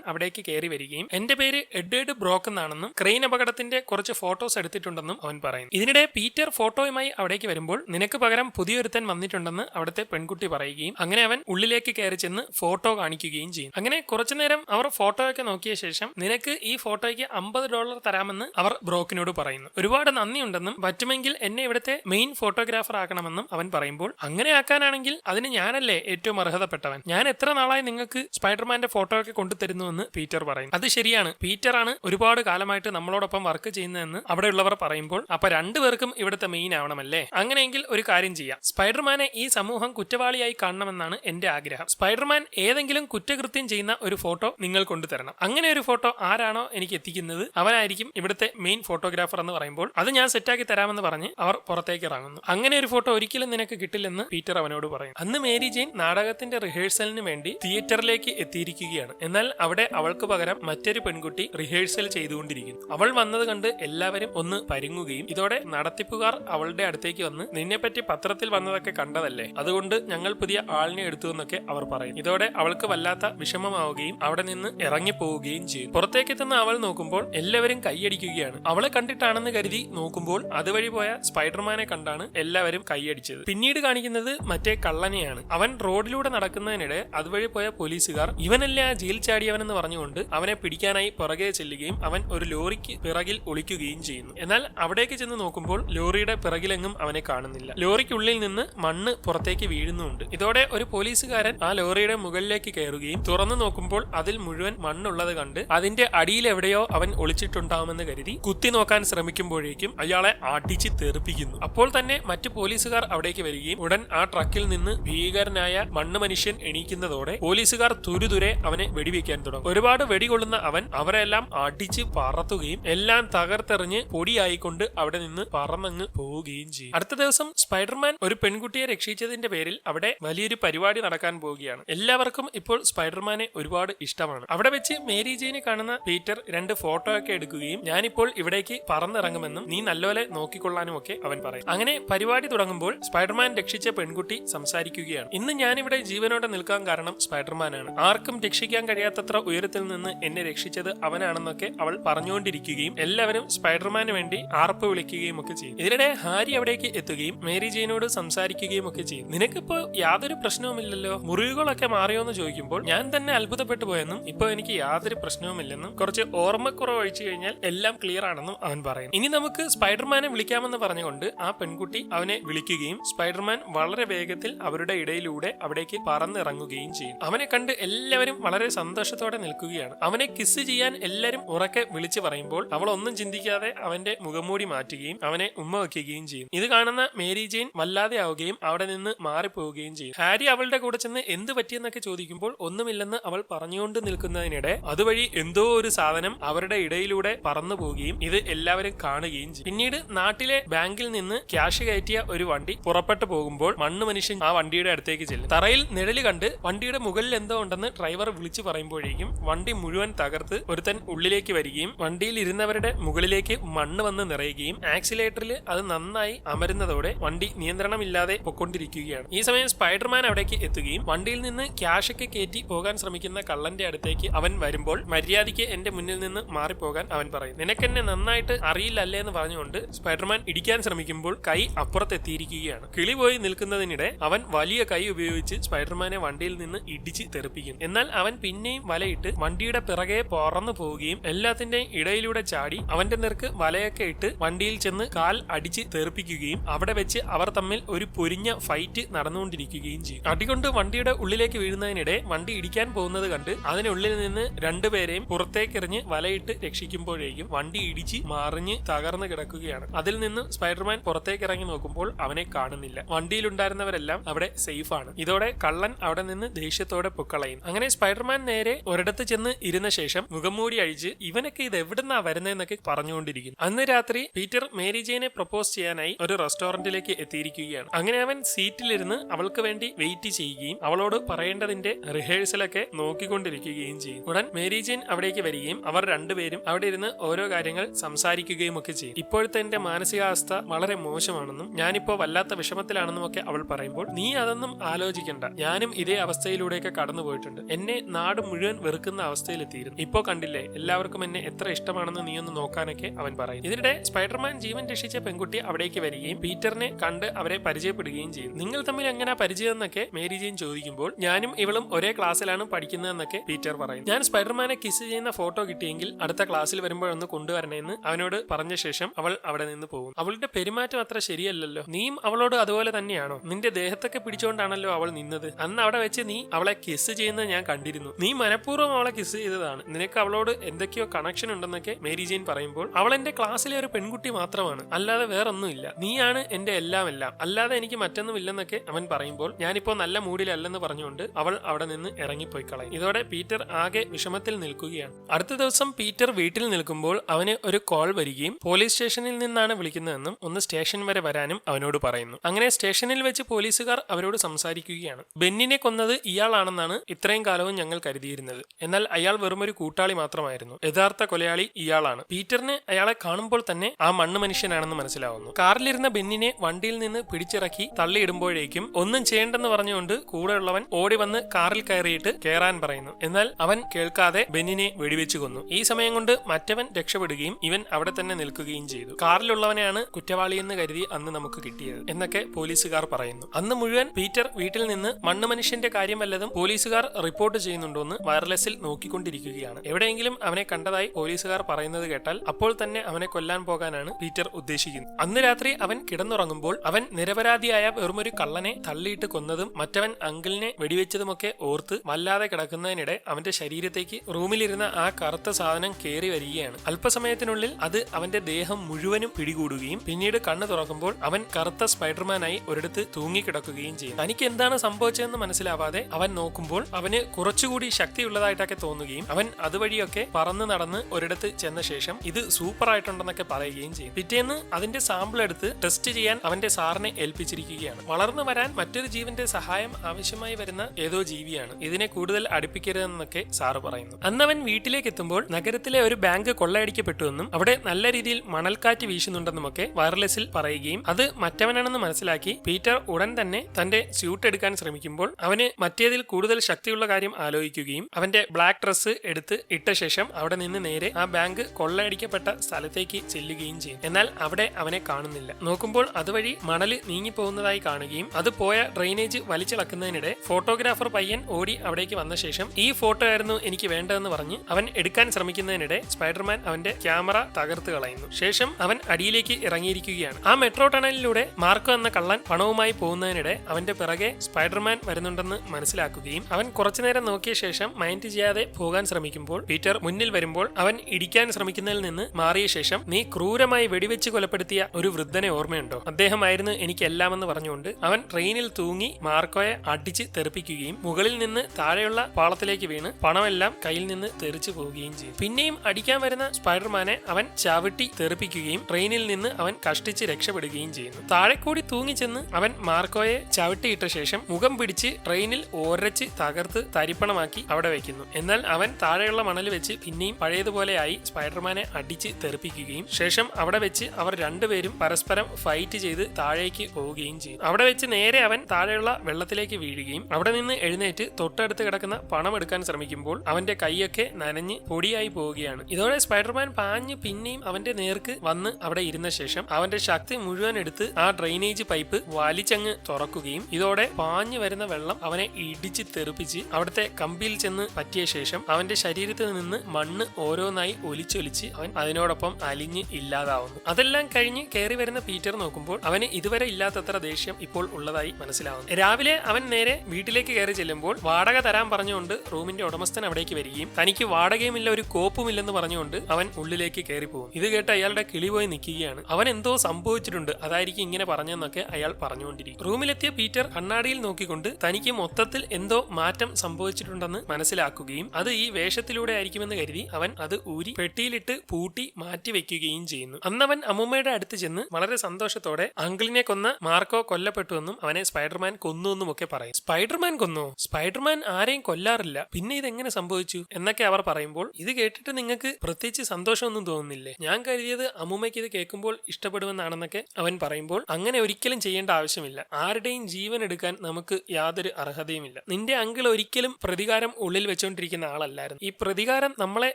അവിടേക്ക് കയറി വരികയും എന്റെ പേര് എഡ്വേർഡ് ബ്രോക്ക് എന്നാണെന്നും ക്രെയിൻ അപകടത്തിന്റെ കുറച്ച് ഫോട്ടോസ് എടുത്തിട്ടുണ്ടെന്നും അവൻ പറയുന്നു. ഇതിനിടെ പീറ്റർ ഫോട്ടോയുമായി അവിടേക്ക് വരുമ്പോൾ നിനക്ക് പകരം പുതിയൊരുത്തൻ വന്നിട്ടുണ്ടെന്ന് അവിടുത്തെ പെൺകുട്ടി പറയുകയും അങ്ങനെ അവൻ ഉള്ളിലേക്ക് കയറി ചെന്ന് ഫോട്ടോ കാണിക്കുകയും ചെയ്യും. അങ്ങനെ കുറച്ചുനേരം അവർ ഫോട്ടോയൊക്കെ നോക്കിയ ശേഷം നിനക്ക് ഈ ഫോട്ടോയ്ക്ക് അമ്പത് ഡോളർ തരാമെന്ന് അവർ ബ്രോക്കിനോട് പറയുന്നു. ഒരുപാട് നന്ദിയുണ്ടെന്നും പറ്റുമെങ്കിൽ എന്നെ ഇവിടുത്തെ മെയിൻ ഫോട്ടോഗ്രാഫർ ആക്കണമെന്നും അവൻ പറയുമ്പോൾ അങ്ങനെ ആക്കാനാണെങ്കിൽ അതിന് ഞാനല്ലേ ഏറ്റവും അർഹതപ്പെട്ടവൻ? ഞാൻ എത്ര നാളായി നിങ്ങൾക്ക് സ്പൈഡർമാന്റെ ഫോട്ടോ ഒക്കെ കൊണ്ടുതരുന്നുവെന്ന് പീറ്റർ പറയും അത് ശരിയാണ്. പീറ്റർ ആണ് ഒരുപാട് കാലമായിട്ട് നമ്മളോടൊപ്പം വർക്ക് ചെയ്യുന്നതെന്ന് അവിടെയുള്ളവർ പറയുമ്പോൾ അപ്പൊ രണ്ടുപേർക്കും ഇവിടുത്തെ മെയിൻ ആവണമല്ലേ? അങ്ങനെയെങ്കിൽ ഒരു കാര്യം ചെയ്യാം. സ്പൈഡർമാനെ ഈ സമൂഹം കുറ്റവാളിയായി കാണണമെന്നാണ് എന്റെ ആഗ്രഹം. സ്പൈഡർമാൻ ഏതെങ്കിലും കുറ്റകൃത്യം ചെയ്യുന്ന ഒരു ഫോട്ടോ നിങ്ങൾ കൊണ്ടുതരണം. അങ്ങനെ ഒരു ഫോട്ടോ ആരാണോ എനിക്ക് എത്തിക്കുന്നത് അവനായിരിക്കും ഇവിടുത്തെ മെയിൻ ഫോട്ടോഗ്രാഫർ എന്ന് പറയുമ്പോൾ അത് ഞാൻ സെറ്റാക്കി തരാമെന്ന് പറഞ്ഞ് അവർ പുറത്തേക്ക് ഇറങ്ങുന്നു അങ്ങനെ ഒരു ഫോട്ടോ ഒരിക്കലും നിനക്ക് കിട്ടില്ലെന്ന് പീറ്റർ അവനോട് പറയും അന്ന് മേരി ജെയിൻ നാടകത്തിന്റെ റിഹേഴ്സലിന് വേണ്ടി തിയേറ്ററിലേക്ക് എത്തിയിരിക്കുകയാണ്. എന്നാൽ അവിടെ അവൾക്ക് പകരം മറ്റൊരു പെൺകുട്ടി റിഹേഴ്സൽ ചെയ്തുകൊണ്ടിരിക്കുന്നു. അവൾ വന്നത് കണ്ട് എല്ലാവരും ഒന്ന് പരുങ്ങുകയും ഇതോടെ നടത്തിപ്പുകാർ അവളുടെ അടുത്തേക്ക് വന്ന് നിന്നെപ്പറ്റി പത്രത്തിൽ വന്നതൊക്കെ കണ്ടതല്ലേ? അതുകൊണ്ട് ഞങ്ങൾ പുതിയ ആളിനെ എടുത്തു എന്നൊക്കെ അവർ പറയും ഇതോടെ അവൾക്ക് വല്ലാത്ത വിഷമമാവുകയും അവിടെ നിന്ന് ഇറങ്ങിപ്പോവുകയും ചെയ്യും. പുറത്തേക്ക് എത്തുന്ന അവൾ നോക്കുമ്പോൾ എല്ലാവരും കൈയടിക്കുകയാണ്. അവളെ കണ്ടിട്ടാണെന്ന് കരുതി നോക്കുമ്പോൾ അതുവഴി പോയ സ്പൈഡർമാനെ കണ്ടാണ് എല്ലാവരും കൈയടിച്ചത്. പിന്നീട് കാണിക്കുന്നത് മറ്റേ കള്ളനെയാണ്. അവൻ റോഡിലൂടെ നടക്കുന്നതിനിടെ അതുവഴി പോയ പോലീസുകാർ ഇവനല്ലേ ജയിൽ ചാടിയവനെന്ന് പറഞ്ഞുകൊണ്ട് അവനെ പിടിക്കാനായി പുറകെ ചെല്ലുകയും അവൻ ഒരു ലോറിക്ക് പിറകിൽ ഒളിക്കുകയും ചെയ്യുന്നു. എന്നാൽ അവിടേക്ക് ചെന്ന് നോക്കുമ്പോൾ ലോറിയുടെ പിറകിലെങ്ങും അവനെ കാണുന്നില്ല. ലോറിക്കുള്ളിൽ നിന്ന് മണ്ണ് പുറത്തേക്ക് വീഴുന്നുണ്ട്. ഇതോടെ ഒരു പോലീസുകാരൻ ആ ലോറിയുടെ മുകളിലേക്ക് കയറുകയും തുറന്നു നോക്കുമ്പോൾ അതിൽ മുഴുവൻ മണ്ണുള്ളത് കണ്ട് അതിന്റെ അടിയിൽ എവിടെയോ അവൻ ഒളിച്ചിട്ടുണ്ടാവുമെന്ന് കരുതി കുത്തി നോക്കാൻ ശ്രമിക്കുമ്പോഴേക്കും അയാളെ അടിച്ച് തെറിപ്പിക്കുന്നു. അപ്പോൾ തന്നെ മറ്റു പോലീസുകാർ അവിടേക്ക് വരികയും ഉടൻ ആ ട്രക്കിൽ നിന്ന് ഭീകരനായ മണ്ണ് മനുഷ്യൻ എണീക്കുന്നതോടെ പോലീസുകാർ തുരുതുരെ അവനെ വെടിവെക്കാൻ തുടങ്ങും. ഒരുപാട് വെടികൊള്ളുന്ന അവൻ അവരെല്ലാം അടിച്ച് പറത്തുകയും എല്ലാം തകർത്തെറിഞ്ഞ് പൊടിയായിക്കൊണ്ട് അവിടെ നിന്ന് പറന്നങ്ങ് പോവുകയും ചെയ്യും. അടുത്ത ദിവസം സ്പൈഡർമാൻ ഒരു പെൺകുട്ടിയെ രക്ഷിച്ചതിന്റെ പേരിൽ അവിടെ വലിയൊരു പരിപാടി നടക്കാൻ പോവുകയാണ്. എല്ലാവർക്കും ഇപ്പോൾ സ്പൈഡർമാനെ ഒരുപാട് ഇഷ്ടമാണ്. അവിടെ വെച്ച് മേരി ജെയിനെ കാണുന്ന പീറ്റർ രണ്ട് ഫോട്ടോ ഒക്കെ എടുക്കുകയും ഞാനിപ്പോൾ ഇവിടേക്ക് പറന്നിറങ്ങുമെന്നും നീ നല്ലപോലെ നോക്കിക്കൊള്ളാനും ഒക്കെ അവൻ പറയും. അങ്ങനെ പരിപാടി തുടങ്ങുമ്പോൾ സ്പൈഡർമാൻ രക്ഷിച്ച പെൺകുട്ടി സംസാരിക്കുകയാണ്. ഇന്ന് ഞാനിവിടെ ജീവനോടെ നിൽക്കാൻ കാരണം സ്പൈഡർമാനാണ്. ആർക്കും രക്ഷിക്കാൻ കഴിയാത്തത്ര ഉയരത്തിൽ നിന്ന് എന്നെ രക്ഷിച്ചത് അവനാണെന്നൊക്കെ അവൾ പറഞ്ഞുകൊണ്ടിരിക്കുകയും എല്ലാവരും സ്പൈഡർമാന് വേണ്ടി ആർപ്പ് വിളിക്കുകയും ഒക്കെ ചെയ്യും. ഇതിനിടെ ഹാരി അവിടേക്ക് എത്തുകയും മേരി ജെയിനോട് സംസാരിക്കുകയും ഒക്കെ ചെയ്യും. നിനക്കിപ്പോ യാതൊരു പ്രശ്നവുമില്ലല്ലോ? മുറിവുകളൊക്കെ മാറിയോ എന്ന് ചോദിക്കുമ്പോൾ ഞാൻ തന്നെ അത്ഭുതപ്പെട്ടു പോയെന്നും ഇപ്പൊ എനിക്ക് യാതൊരു പ്രശ്നവുമില്ലെന്നും കുറച്ച് ഓർമ്മക്കുറവ് ഒഴിച്ചു കഴിഞ്ഞാൽ എല്ലാം ക്ലിയർ ആണെന്നും അവൻ പറയും. ഇനി നമുക്ക് സ്പൈഡർമാനെ വിളിക്കാമെന്ന് പറഞ്ഞുകൊണ്ട് ആ പെൺകുട്ടി അവനെ വിളിക്കുകയും സ്പൈഡർമാൻ വളരെ വേഗത്തിൽ അവരുടെ ഇടയിലൂടെ അവിടേക്ക് പറന്നിറങ്ങുകയും ചെയ്യും. അവനെ കണ്ട് എല്ലാവരും വളരെ സന്തോഷത്തോടെ നിൽക്കുകയാണ്. അവനെ കിസ് ചെയ്യാൻ എല്ലാവരും ഉറക്കെ വിളിച്ചു പറയുമ്പോൾ അവൾ ഒന്നും ചിന്തിക്കാതെ അവന്റെ മുഖംമൂടി മാറ്റുകയും അവനെ ഉമ്മ വയ്ക്കുകയും ചെയ്യും. ഇത് കാണുന്ന മേരി ജെയിൻ വല്ലാതെ ആവുകയും അവിടെ നിന്ന് മാറിപ്പോവുകയും ചെയ്യും. ഹാരി അവളുടെ കൂടെ ചെന്ന് എന്ത് പറ്റിയെന്നൊക്കെ ചോദിക്കുമ്പോൾ ഒന്നുമില്ലെന്ന് അവൾ പറഞ്ഞുകൊണ്ട് നിൽക്കുന്നതിനിടെ അതുവഴി എന്തോ ഒരു സാധനം അവരുടെ ഇടയിലൂടെ പറന്നു പോവുകയും ഇത് എല്ലാവരും കാണുകയും ചെയ്യും. പിന്നീട് നാട്ടിലെ ബാങ്കിൽ നിന്ന് ക്യാഷ് കയറ്റിയ ഒരു വണ്ടി പുറപ്പെട്ടു പോകുമ്പോൾ മണ്ണ് മനുഷ്യൻ ആ വണ്ടിയുടെ അടുത്തേക്ക് ചെല്ലും. തറയിൽ നിഴൽ കണ്ട് വണ്ടിയുടെ മുകളിൽ എന്തോ ഉണ്ടെന്ന് ഡ്രൈവർ വിളിച്ചു പറയുമ്പോഴേക്കും വണ്ടി മുഴുവൻ തകർത്ത് ഒരുത്തൻ ഉള്ളിലേക്ക് വരികയും വണ്ടിയിൽ ഇരുന്നവരുടെ മുകളിലേക്ക് മണ്ണ് വന്ന് നിറയുകയും ആക്സിലേറ്ററിൽ അത് നന്നായി അമരുന്നതോടെ വണ്ടി നിയന്ത്രണമില്ലാതെ പൊക്കൊണ്ടിരിക്കുകയാണ് ഈ സമയം സ്പൈഡർമാൻ അവിടേക്ക് എത്തുകയും വണ്ടിയിൽ നിന്ന് ക്യാഷ് ഒക്കെ കയറ്റി പോകാൻ ശ്രമിക്കുന്ന കള്ളന്റെ അടുത്തേക്ക് അവൻ വരുമ്പോൾ മര്യാദയ്ക്ക് എന്റെ മുന്നിൽ നിന്ന് മാറിപ്പോകാൻ അവൻ പറയും. നിനക്കെന്നെ നന്നായിട്ട് അറിയില്ലല്ലേ എന്ന് പറഞ്ഞുകൊണ്ട് സ്പൈഡർമാൻ ഇടിക്കാൻ ശ്രമിക്കുമ്പോൾ കൈ അപ്പുറത്തെത്തിയിരിക്കുകയാണ്. കിളി പോയി നിൽക്കുന്നതിനിടെ അവൻ വലിയ കൈ ഉപയോഗിച്ച് സ്പൈഡർമാനെ വണ്ടിയിൽ നിന്ന് ഇടിച്ച് തെറിപ്പിക്കും. എന്നാൽ അവൻ പിന്നെയും വലയിട്ട് വണ്ടിയുടെ പിറകെ പറന്നു പോവുകയും എല്ലാത്തിന്റെയും ഇടയിലൂടെ ചാടി അവന്റെ നിർക്ക് വലയൊക്കെ ഇട്ട് വണ്ടിയിൽ ചെന്ന് കാൽ അടിച്ച് തെറിപ്പിക്കുകയും അവിടെ വെച്ച് അവർ തമ്മിൽ ഒരു പൊരിഞ്ഞ ഫൈറ്റ് നടന്നുകൊണ്ടിരിക്കുകയും ചെയ്യും. അടികൊണ്ട് വണ്ടിയുടെ ഉള്ളിലേക്ക് വീഴുന്നതിനിടെ വണ്ടി ഇടിക്കാൻ പോകുന്നത് കണ്ട് അതിനുള്ളിൽ നിന്ന് രണ്ടുപേരെയും പുറത്തേക്കെറിഞ്ഞ് വലയിട്ട് രക്ഷിക്കുമ്പോഴേക്കും വണ്ടി ഇടിച്ച് മറിഞ്ഞ് തകർന്നു കിടക്കുകയാണ്. അതിൽ നിന്ന് സ്പൈഡർമാൻ പുറത്തേക്ക് ഇറങ്ങി നോക്കുമ്പോൾ അവനെ കാണുന്നില്ല. വണ്ടിയിലുണ്ടായിരുന്നവരെല്ലാം അവിടെ സേഫ് ആണ്. ഇതോടെ കള്ളൻ അവിടെ നിന്ന് ദേഷ്യത്തോടെ പൊക്കളയും. അങ്ങനെ സ്പൈഡർമാൻ നേരെ ഒരിടത്ത് ചെന്ന് ഇരുന്ന ശേഷം മുഖംമൂടി അഴിച്ച് ഇവനൊക്കെ ഇത് എവിടുന്നാ വരുന്നതെന്നൊക്കെ പറഞ്ഞുകൊണ്ടിരിക്കുന്നു. അന്ന് രാത്രി പീറ്റർ മേരി ജെയിനെ പ്രപ്പോസ് ചെയ്യാനായി ഒരു റെസ്റ്റോറന്റിലേക്ക് എത്തിയിരിക്കുകയാണ്. അങ്ങനെ അവൻ സീറ്റിലിരുന്ന് അവൾക്ക് വേണ്ടി വെയിറ്റ് ചെയ്യുകയും അവളോട് പറയേണ്ടതിന്റെ റിഹേഴ്സലൊക്കെ നോക്കിക്കൊണ്ടിരിക്കുകയും ചെയ്യും. ഉടൻ മേരി ജെയിൻ അവിടേക്ക് വരികയും അവർ രണ്ടുപേരും അവിടെ ഇരുന്ന് ഓരോ കാര്യങ്ങൾ സംസാരിക്കുകയും ഒക്കെ ചെയ്യും. ഇപ്പോഴത്തെ എന്റെ മാനസികാവസ്ഥ വളരെ മോശമാണെന്നും ഞാനിപ്പോ വല്ലാത്ത വിഷമത്തിലാണെന്നും ഒക്കെ അവൾ പറയുമ്പോൾ നീ അതൊന്നും ആലോചിക്കണ്ട. ഞാനും ഇതേ അവസ്ഥയിലൂടെയൊക്കെ കടന്നു പോയിട്ടുണ്ട്. എന്നെ നാട് മുഴുവൻ വെറുക്കുന്ന അവസ്ഥയിലെത്തിയിരുന്നു. ഇപ്പോ കണ്ടില്ലേ എല്ലാവർക്കും എന്നെ എത്ര ഇഷ്ടമാണെന്ന് നീ ഒന്ന് നോക്കാനൊക്കെ അവൻ പറയും ഇതിനിടെ സ്പൈഡർമാൻ ജീവൻ രക്ഷിച്ച പെൺകുട്ടി അവിടേക്ക് വരികയും പീറ്ററിനെ കണ്ട് അവരെ പരിചയപ്പെടുകയും ചെയ്യും നിങ്ങൾ തമ്മിൽ എങ്ങനെ പരിചയം എന്നൊക്കെ മേരി ജെയിൻ ചോദിക്കുമ്പോൾ ഞാനും ഇവളും ഒരേ ക്ലാസ്സിലാണ് പഠിക്കുന്നതെന്നൊക്കെ പീറ്റർ പറയും ഞാൻ സ്പൈഡർമാനെ കിസ് ചെയ്യുന്ന ഫോട്ടോ കിട്ടിയെങ്കിൽ അടുത്ത ക്ലാസ്സിൽ വരുമ്പോഴൊന്ന് കൊണ്ടുവരണേന്ന് അവനോട് പറഞ്ഞ ശേഷം അവൾ അവിടെ നിന്ന് പോകും അവളുടെ പെരുമാറ്റം അത്ര ശരിയല്ലല്ലോ. നീയും അവളോട് അതുപോലെ തന്നെയാണോ? നിന്റെ ദേഹത്തൊക്കെ പിടിച്ചുകൊണ്ടാണല്ലോ അവൾ നിന്നത്. അന്ന് അവിടെ വെച്ച് നീ അവളെ കിസ് ചെയ്യുന്നത് ഞാൻ കണ്ടിരുന്നു. നീ മനഃപൂർവം അവളെ കിസ് ചെയ്തതാണ്. നിനക്ക് അവളോട് എന്തൊക്കെയോ കണക്ഷൻ ഉണ്ടെന്നൊക്കെ മേരി ജെയിൻ പറയുമ്പോൾ അവൾ എന്റെ ക്ലാസ്സിലെ ഒരു പെൺകുട്ടി മാത്രമാണ്. അല്ലാതെ വേറൊന്നുമില്ല. നീയാണ് എന്റെ എല്ലാം എല്ലാം അല്ലാതെ എനിക്ക് മറ്റൊന്നുമില്ലെന്നൊക്കെ അവൻ പറയുമ്പോൾ ഞാനിപ്പോ നല്ല മൂഡിലല്ലെന്ന് പറഞ്ഞുകൊണ്ട് അവൾ അവിടെ നിന്ന് ഇറങ്ങിപ്പോയി കളയും. ഇതോടെ പീറ്റർ ആകെ വിഷമത്തിൽ നിൽക്കുകയാണ്. അടുത്ത ദിവസം പീറ്റർ വീട്ടിൽ നിൽക്കുമ്പോൾ അവന് ഒരു കോൾ വരികയും പോലീസ് സ്റ്റേഷനിൽ നിന്നാണ് വിളിക്കുന്നതെന്നും ഒന്ന് സ്റ്റേഷൻ വരെ വരാനും അവനോട് പറയുന്നു. അങ്ങനെ സ്റ്റേഷനിൽ വെച്ച് പോലീസുകാർ അവരോട് സംസാരിക്കുകയാണ്. ബെന്നിനെ കൊന്നത് ഇയാളാണെന്നാണ് ഇത്രയും കാലവും ഞങ്ങൾ കരുതിയിരുന്നത്. എന്നാൽ അയാൾ വെറുമൊരു കൂട്ടാളി മാത്രമായിരുന്നു. യഥാർത്ഥ കൊലയാളി ഇയാളാണ്. പീറ്ററിന് അയാളെ കാണുമ്പോൾ തന്നെ ആ മണ്ണ് മനുഷ്യനാണെന്ന് മനസ്സിലാവുന്നു. കാറിലിരുന്ന ബെന്നിനെ വണ്ടിയിൽ നിന്ന് പിടിച്ചിറക്കി തള്ളിയിടുമ്പോഴേക്കും ഒന്നും ചെയ്യേണ്ടെന്ന് പറഞ്ഞുകൊണ്ട് കൂടെയുള്ളവൻ ഓടി വന്ന് കാറിൽ കയറിയിട്ട് കയറാൻ പറയുന്നു. എന്നാൽ അവൻ കേൾക്കാതെ ബെന്നിനെ വെടിവെച്ചു കൊന്നു. ഈ സമയം കൊണ്ട് മറ്റവൻ രക്ഷപ്പെടുകയും ഇവൻ അവിടെ തന്നെ നിൽക്കുകയും ചെയ്തു. കാറിലുള്ളവനെയാണ് കുറ്റവാളിയെന്ന് കരുതി അന്ന് നമുക്ക് കിട്ടിയത് എന്നൊക്കെ പോലീസുകാർ പറയുന്നു. അന്ന് മുഴുവൻ പീറ്റർ വീട്ടിൽ നിന്ന് മണ്ണ് മനുഷ്യന്റെ കാര്യം വല്ലതും പോലീസുകാർ റിപ്പോർട്ട് ചെയ്യുന്നുണ്ടോന്ന് വയർലെസ്സിൽ നോക്കിക്കൊണ്ടിരിക്കുകയാണ്. എവിടെയെങ്കിലും അവനെ കണ്ടതായി പോലീസുകാർ പറയുന്നത് കേട്ടാൽ അപ്പോൾ തന്നെ അവനെ കൊല്ലാൻ പോകാനാണ് പീറ്റർ ഉദ്ദേശിക്കുന്നത്. അന്ന് രാത്രി അവൻ കിടന്നുറങ്ങുമ്പോൾ അവൻ നിരപരാധിയായ വെറുമൊരു കള്ളനെ തള്ളിയിട്ട് കൊന്നതും മറ്റവൻ അങ്കിളിനെ വെടിവെച്ചതുമൊക്കെ ഓർത്ത് വല്ലാതെ കിടക്കുന്നതിനിടെ അവന്റെ ശരീരത്തേക്ക് റൂമിലിരുന്ന ആ കറുത്ത സാധനം കയറി വരികയാണ്. അല്പസമയത്തിനുള്ളിൽ അത് അവന്റെ ദേഹം മുഴുവനും പിടികൂടുകയും പിന്നീട് കണ്ണു തുറക്കുമ്പോൾ അവൻ കറുത്ത സ്പൈഡർമാനായി ഒരിടത്ത് തൂങ്ങിക്കിടക്കുകയും ചെയ്യും. തനിക്ക് എന്താണ് സംഭവിച്ചതെന്ന് മനസ്സിലാവാതെ അവൻ നോക്കുമ്പോൾ അവന് കുറച്ചുകൂടി ശക്തിയുള്ളതായിട്ടൊക്കെ തോന്നുകയും അവൻ അതുവഴിയൊക്കെ പറന്ന് നടന്ന് ഒരിടത്ത് ചെന്ന ശേഷം ഇത് സൂപ്പർ ആയിട്ടുണ്ടെന്നൊക്കെ പറയുകയും ചെയ്യും. പിറ്റേന്ന് അതിന്റെ സാമ്പിൾ എടുത്ത് ടെസ്റ്റ് ചെയ്യാൻ അവന്റെ സാറിനെ ഏൽപ്പിച്ചിരിക്കുകയാണ്. വളർന്നു വരാൻ മറ്റൊരു ജീവന്റെ സഹായം ആവശ്യമായി വരുന്ന ഏതോ ജീവിയാണ്. ഇതിനെ കൂടുതൽ അടുപ്പിക്കരുതെന്നൊക്കെ സാറ് പറയുന്നു. അന്നവൻ വീട്ടിലേക്ക് എത്തുമ്പോൾ നഗരത്തിലെ ഒരു ബാങ്ക് കൊള്ളയടിക്കപ്പെട്ടുവെന്നും അവിടെ നല്ല രീതിയിൽ മണൽക്കാറ്റ് വീശുന്നുണ്ടെന്നും ഒക്കെ വയർലെസ്സിൽ പറയുകയും അത് മറ്റവനാണെന്ന് മനസ്സിലാക്കി പീറ്റർ ഉടൻ തന്നെ തന്റെ സ്യൂട്ട് എടുക്കാൻ ശ്രമിക്കുമ്പോൾ അവന് മറ്റേതിൽ കൂടുതൽ ശക്തിയുള്ള കാര്യം ആലോചിക്കുകയും അവന്റെ ബ്ലാക്ക് ഡ്രസ്സ് എടുത്ത് ഇട്ട ശേഷം അവിടെ നിന്ന് നേരെ ആ ബാങ്ക് കൊള്ളയടിക്കപ്പെട്ട സ്ഥലത്തേക്ക് ചെല്ലുകയും ചെയ്യും. എന്നാൽ അവിടെ അവനെ കാണുന്നില്ല. നോക്കുമ്പോൾ അതുവഴി മണൽ നീങ്ങിപ്പോകുന്നതായി കാണുകയും അത് പോയ ഡ്രെയിനേജ് വലിച്ചിളക്കുന്നതിനിടെ ഫോട്ടോഗ്രാഫർ പയ്യൻ ഓടി അവിടേക്ക് വന്ന ശേഷം ഈ ഫോട്ടോ ആയിരുന്നു എനിക്ക് വേണ്ടതെന്ന് പറഞ്ഞ് അവൻ എടുക്കാൻ ശ്രമിക്കുന്നതിനിടെ സ്പൈഡർമാൻ അവന്റെ ക്യാമറ തകർത്ത് കളയുന്നു. ശേഷം അവൻ അടിയിലേക്ക് ഇറങ്ങിയിരിക്കുകയാണ്. ആ മെട്രോ ടണലിലൂടെ മാർക്കോ എന്ന കള്ളൻ പണവുമായി പോകുന്നതിനിടെ അവന്റെ പിറകെ സ്പൈഡർമാൻ വരുന്നുണ്ടെന്ന് മനസ്സിലാക്കുകയും അവൻ കുറച്ചുനേരം നോക്കിയ ശേഷം മൈൻഡ് ചെയ്യാതെ പോകാൻ ശ്രമിക്കുമ്പോൾ പീറ്റർ മുന്നിൽ വരുമ്പോൾ അവൻ ഇടിക്കാൻ ശ്രമിക്കുന്നതിൽ നിന്ന് മാറിയ ശേഷം നീ ക്രൂരമായി വെടിവെച്ച് കൊലപ്പെടുത്തിയ ഒരു വൃദ്ധനെ ഓർമ്മയുണ്ടോ? അദ്ദേഹമായിരുന്നു എനിക്ക് എല്ലാമെന്ന് പറഞ്ഞുകൊണ്ട് അവൻ ട്രെയിനിൽ തൂങ്ങി മാർക്കോയെ അടിച്ച് തെറിപ്പിക്കുകയും മുകളിൽ നിന്ന് താഴെയുള്ള പാളത്തിലേക്ക് വീണ് പണമെല്ലാം കയ്യിൽ നിന്ന് തെറിച്ചു പോവുകയും ചെയ്യും പിന്നെയും അടിക്കാൻ വരുന്ന സ്പൈഡർമാനെ അവൻ ചവിട്ടി തെറിപ്പിക്കുകയും ട്രെയിനിൽ നിന്ന് അവൻ കഷ്ടിച്ച് രക്ഷപ്പെടുകയും ചെയ്യുന്നു. താഴെ കൂടി തൂങ്ങിച്ചെന്ന് അവൻ മാർക്കോയെ ചവിട്ടിയിട്ട ശേഷം മുഖം പിടിച്ച് ട്രെയിനിൽ ഓരച്ച് തകർത്ത് തരിപ്പണമാക്കി അവിടെ വെക്കുന്നു. എന്നാൽ അവൻ താഴെയുള്ള മണൽ വെച്ച് പിന്നെയും പഴയതുപോലെയായി സ്പൈഡർമാനെ അടിച്ച് തെറിപ്പിക്കുകയും ശേഷം അവിടെ വെച്ച് അവർ രണ്ടുപേരും പരസ്പരം ഫൈറ്റ് ചെയ്ത് താഴേക്ക് പോവുകയും ചെയ്യും അവിടെ വെച്ച് നേരെ അവൻ താഴെയുള്ള വെള്ളത്തിലേക്ക് വീഴുകയും അവിടെ നിന്ന് എഴുന്നേറ്റ് തൊട്ടടുത്ത് കിടക്കുന്ന പണം എടുക്കാൻ ശ്രമിക്കുമ്പോൾ അവന്റെ കൈയൊക്കെ നനഞ്ഞ് പൊടിയായി പോവുകയാണ്. ഇതോടെ സ്പൈഡർമാൻ പാഞ്ഞ് പിന്നെയും അവന്റെ നേർക്ക് വന്ന് അവിടെ ഇരുന്ന ശേഷം അവന്റെ മുഴുവൻ എടുത്ത് ആ ഡ്രെയിനേജ് പൈപ്പ് വലിച്ചങ്ങ് തുറക്കുകയും ഇതോടെ പാഞ്ഞു വരുന്ന വെള്ളം അവനെ ഇടിച്ച് തെറിപ്പിച്ച് അവിടുത്തെ കമ്പിയിൽ ചെന്ന് പറ്റിയ ശേഷം അവന്റെ ശരീരത്തിൽ നിന്ന് മണ്ണ് ഓരോന്നായി ഒലിച്ചൊലിച്ച് അവൻ അതിനോടൊപ്പം അലിഞ്ഞ് ഇല്ലാതാവുന്നു. അതെല്ലാം കഴിഞ്ഞ് കയറി വരുന്ന പീറ്റർ നോക്കുമ്പോൾ അവന് ഇതുവരെ ഇല്ലാത്തത്ര ദേഷ്യം ഇപ്പോൾ ഉള്ളതായി മനസ്സിലാവുന്നു. രാവിലെ അവൻ നേരെ വീട്ടിലേക്ക് കയറി ചെല്ലുമ്പോൾ വാടക തരാൻ പറഞ്ഞുകൊണ്ട് റൂമിന്റെ ഉടമസ്ഥൻ അവിടേക്ക് വരികയും തനിക്ക് വാടകയുമില്ല ഒരു കോപ്പുമില്ലെന്ന് പറഞ്ഞുകൊണ്ട് അവൻ ഉള്ളിലേക്ക് കയറി പോകും ഇത് കേട്ട് അയാളുടെ കിളി പോയി നിൽക്കുകയാണ്. അവൻ എന്തോ സംഭവിച്ചിട്ടുണ്ട്. അതായിരിക്കും ഇങ്ങനെ പറഞ്ഞെന്നൊക്കെ അയാൾ പറഞ്ഞുകൊണ്ടിരിക്കും. റൂമിലെത്തിയ പീറ്റർ കണ്ണാടിയിൽ നോക്കിക്കൊണ്ട് തനിക്ക് മൊത്തത്തിൽ എന്തോ മാറ്റം സംഭവിച്ചിട്ടുണ്ടെന്ന് മനസ്സിലാക്കുകയും അത് ഈ വേഷത്തിലൂടെ ആയിരിക്കുമെന്ന് കരുതി അവൻ അത് ഊരി പെട്ടിയിലിട്ട് പൂട്ടി മാറ്റി വെക്കുകയും ചെയ്യുന്നു. അന്നവൻ അമ്മൂമ്മയുടെ അടുത്ത് ചെന്ന് വളരെ സന്തോഷത്തോടെ അങ്കിളിനെ കൊന്ന മാർക്കോ കൊല്ലപ്പെട്ടുവെന്നും അവനെ സ്പൈഡർമാൻ കൊന്നു എന്നും ഒക്കെ പറയും. സ്പൈഡർമാൻ കൊന്നു? സ്പൈഡർമാൻ ആരെയും കൊല്ലാറില്ല. പിന്നെ ഇതെങ്ങനെ സംഭവിച്ചു? എന്നൊക്കെ അവർ പറയുമ്പോൾ ഇത് കേട്ടിട്ട് നിങ്ങൾക്ക് പ്രത്യേകിച്ച് സന്തോഷമൊന്നും തോന്നുന്നില്ലേ? ഞാൻ കരുതിയത് അമ്മൂമ്മയ്ക്ക് ഇത് കേൾക്കുമ്പോൾ ഇഷ്ടപ്പെടുമെന്നാണെന്ന് എന്നൊക്കെ അവൻ പറയുമ്പോൾ അങ്ങനെ ഒരിക്കലും ചെയ്യേണ്ട ആവശ്യമില്ല. ആരുടെയും ജീവൻ എടുക്കാൻ നമുക്ക് യാതൊരു അർഹതയുമില്ല. നിന്റെ അങ്കിൾ ഒരിക്കലും പ്രതികാരം ഉള്ളിൽ വെച്ചുകൊണ്ടിരിക്കുന്ന ആളല്ലായിരുന്നു. ഈ പ്രതികാരം നമ്മളെ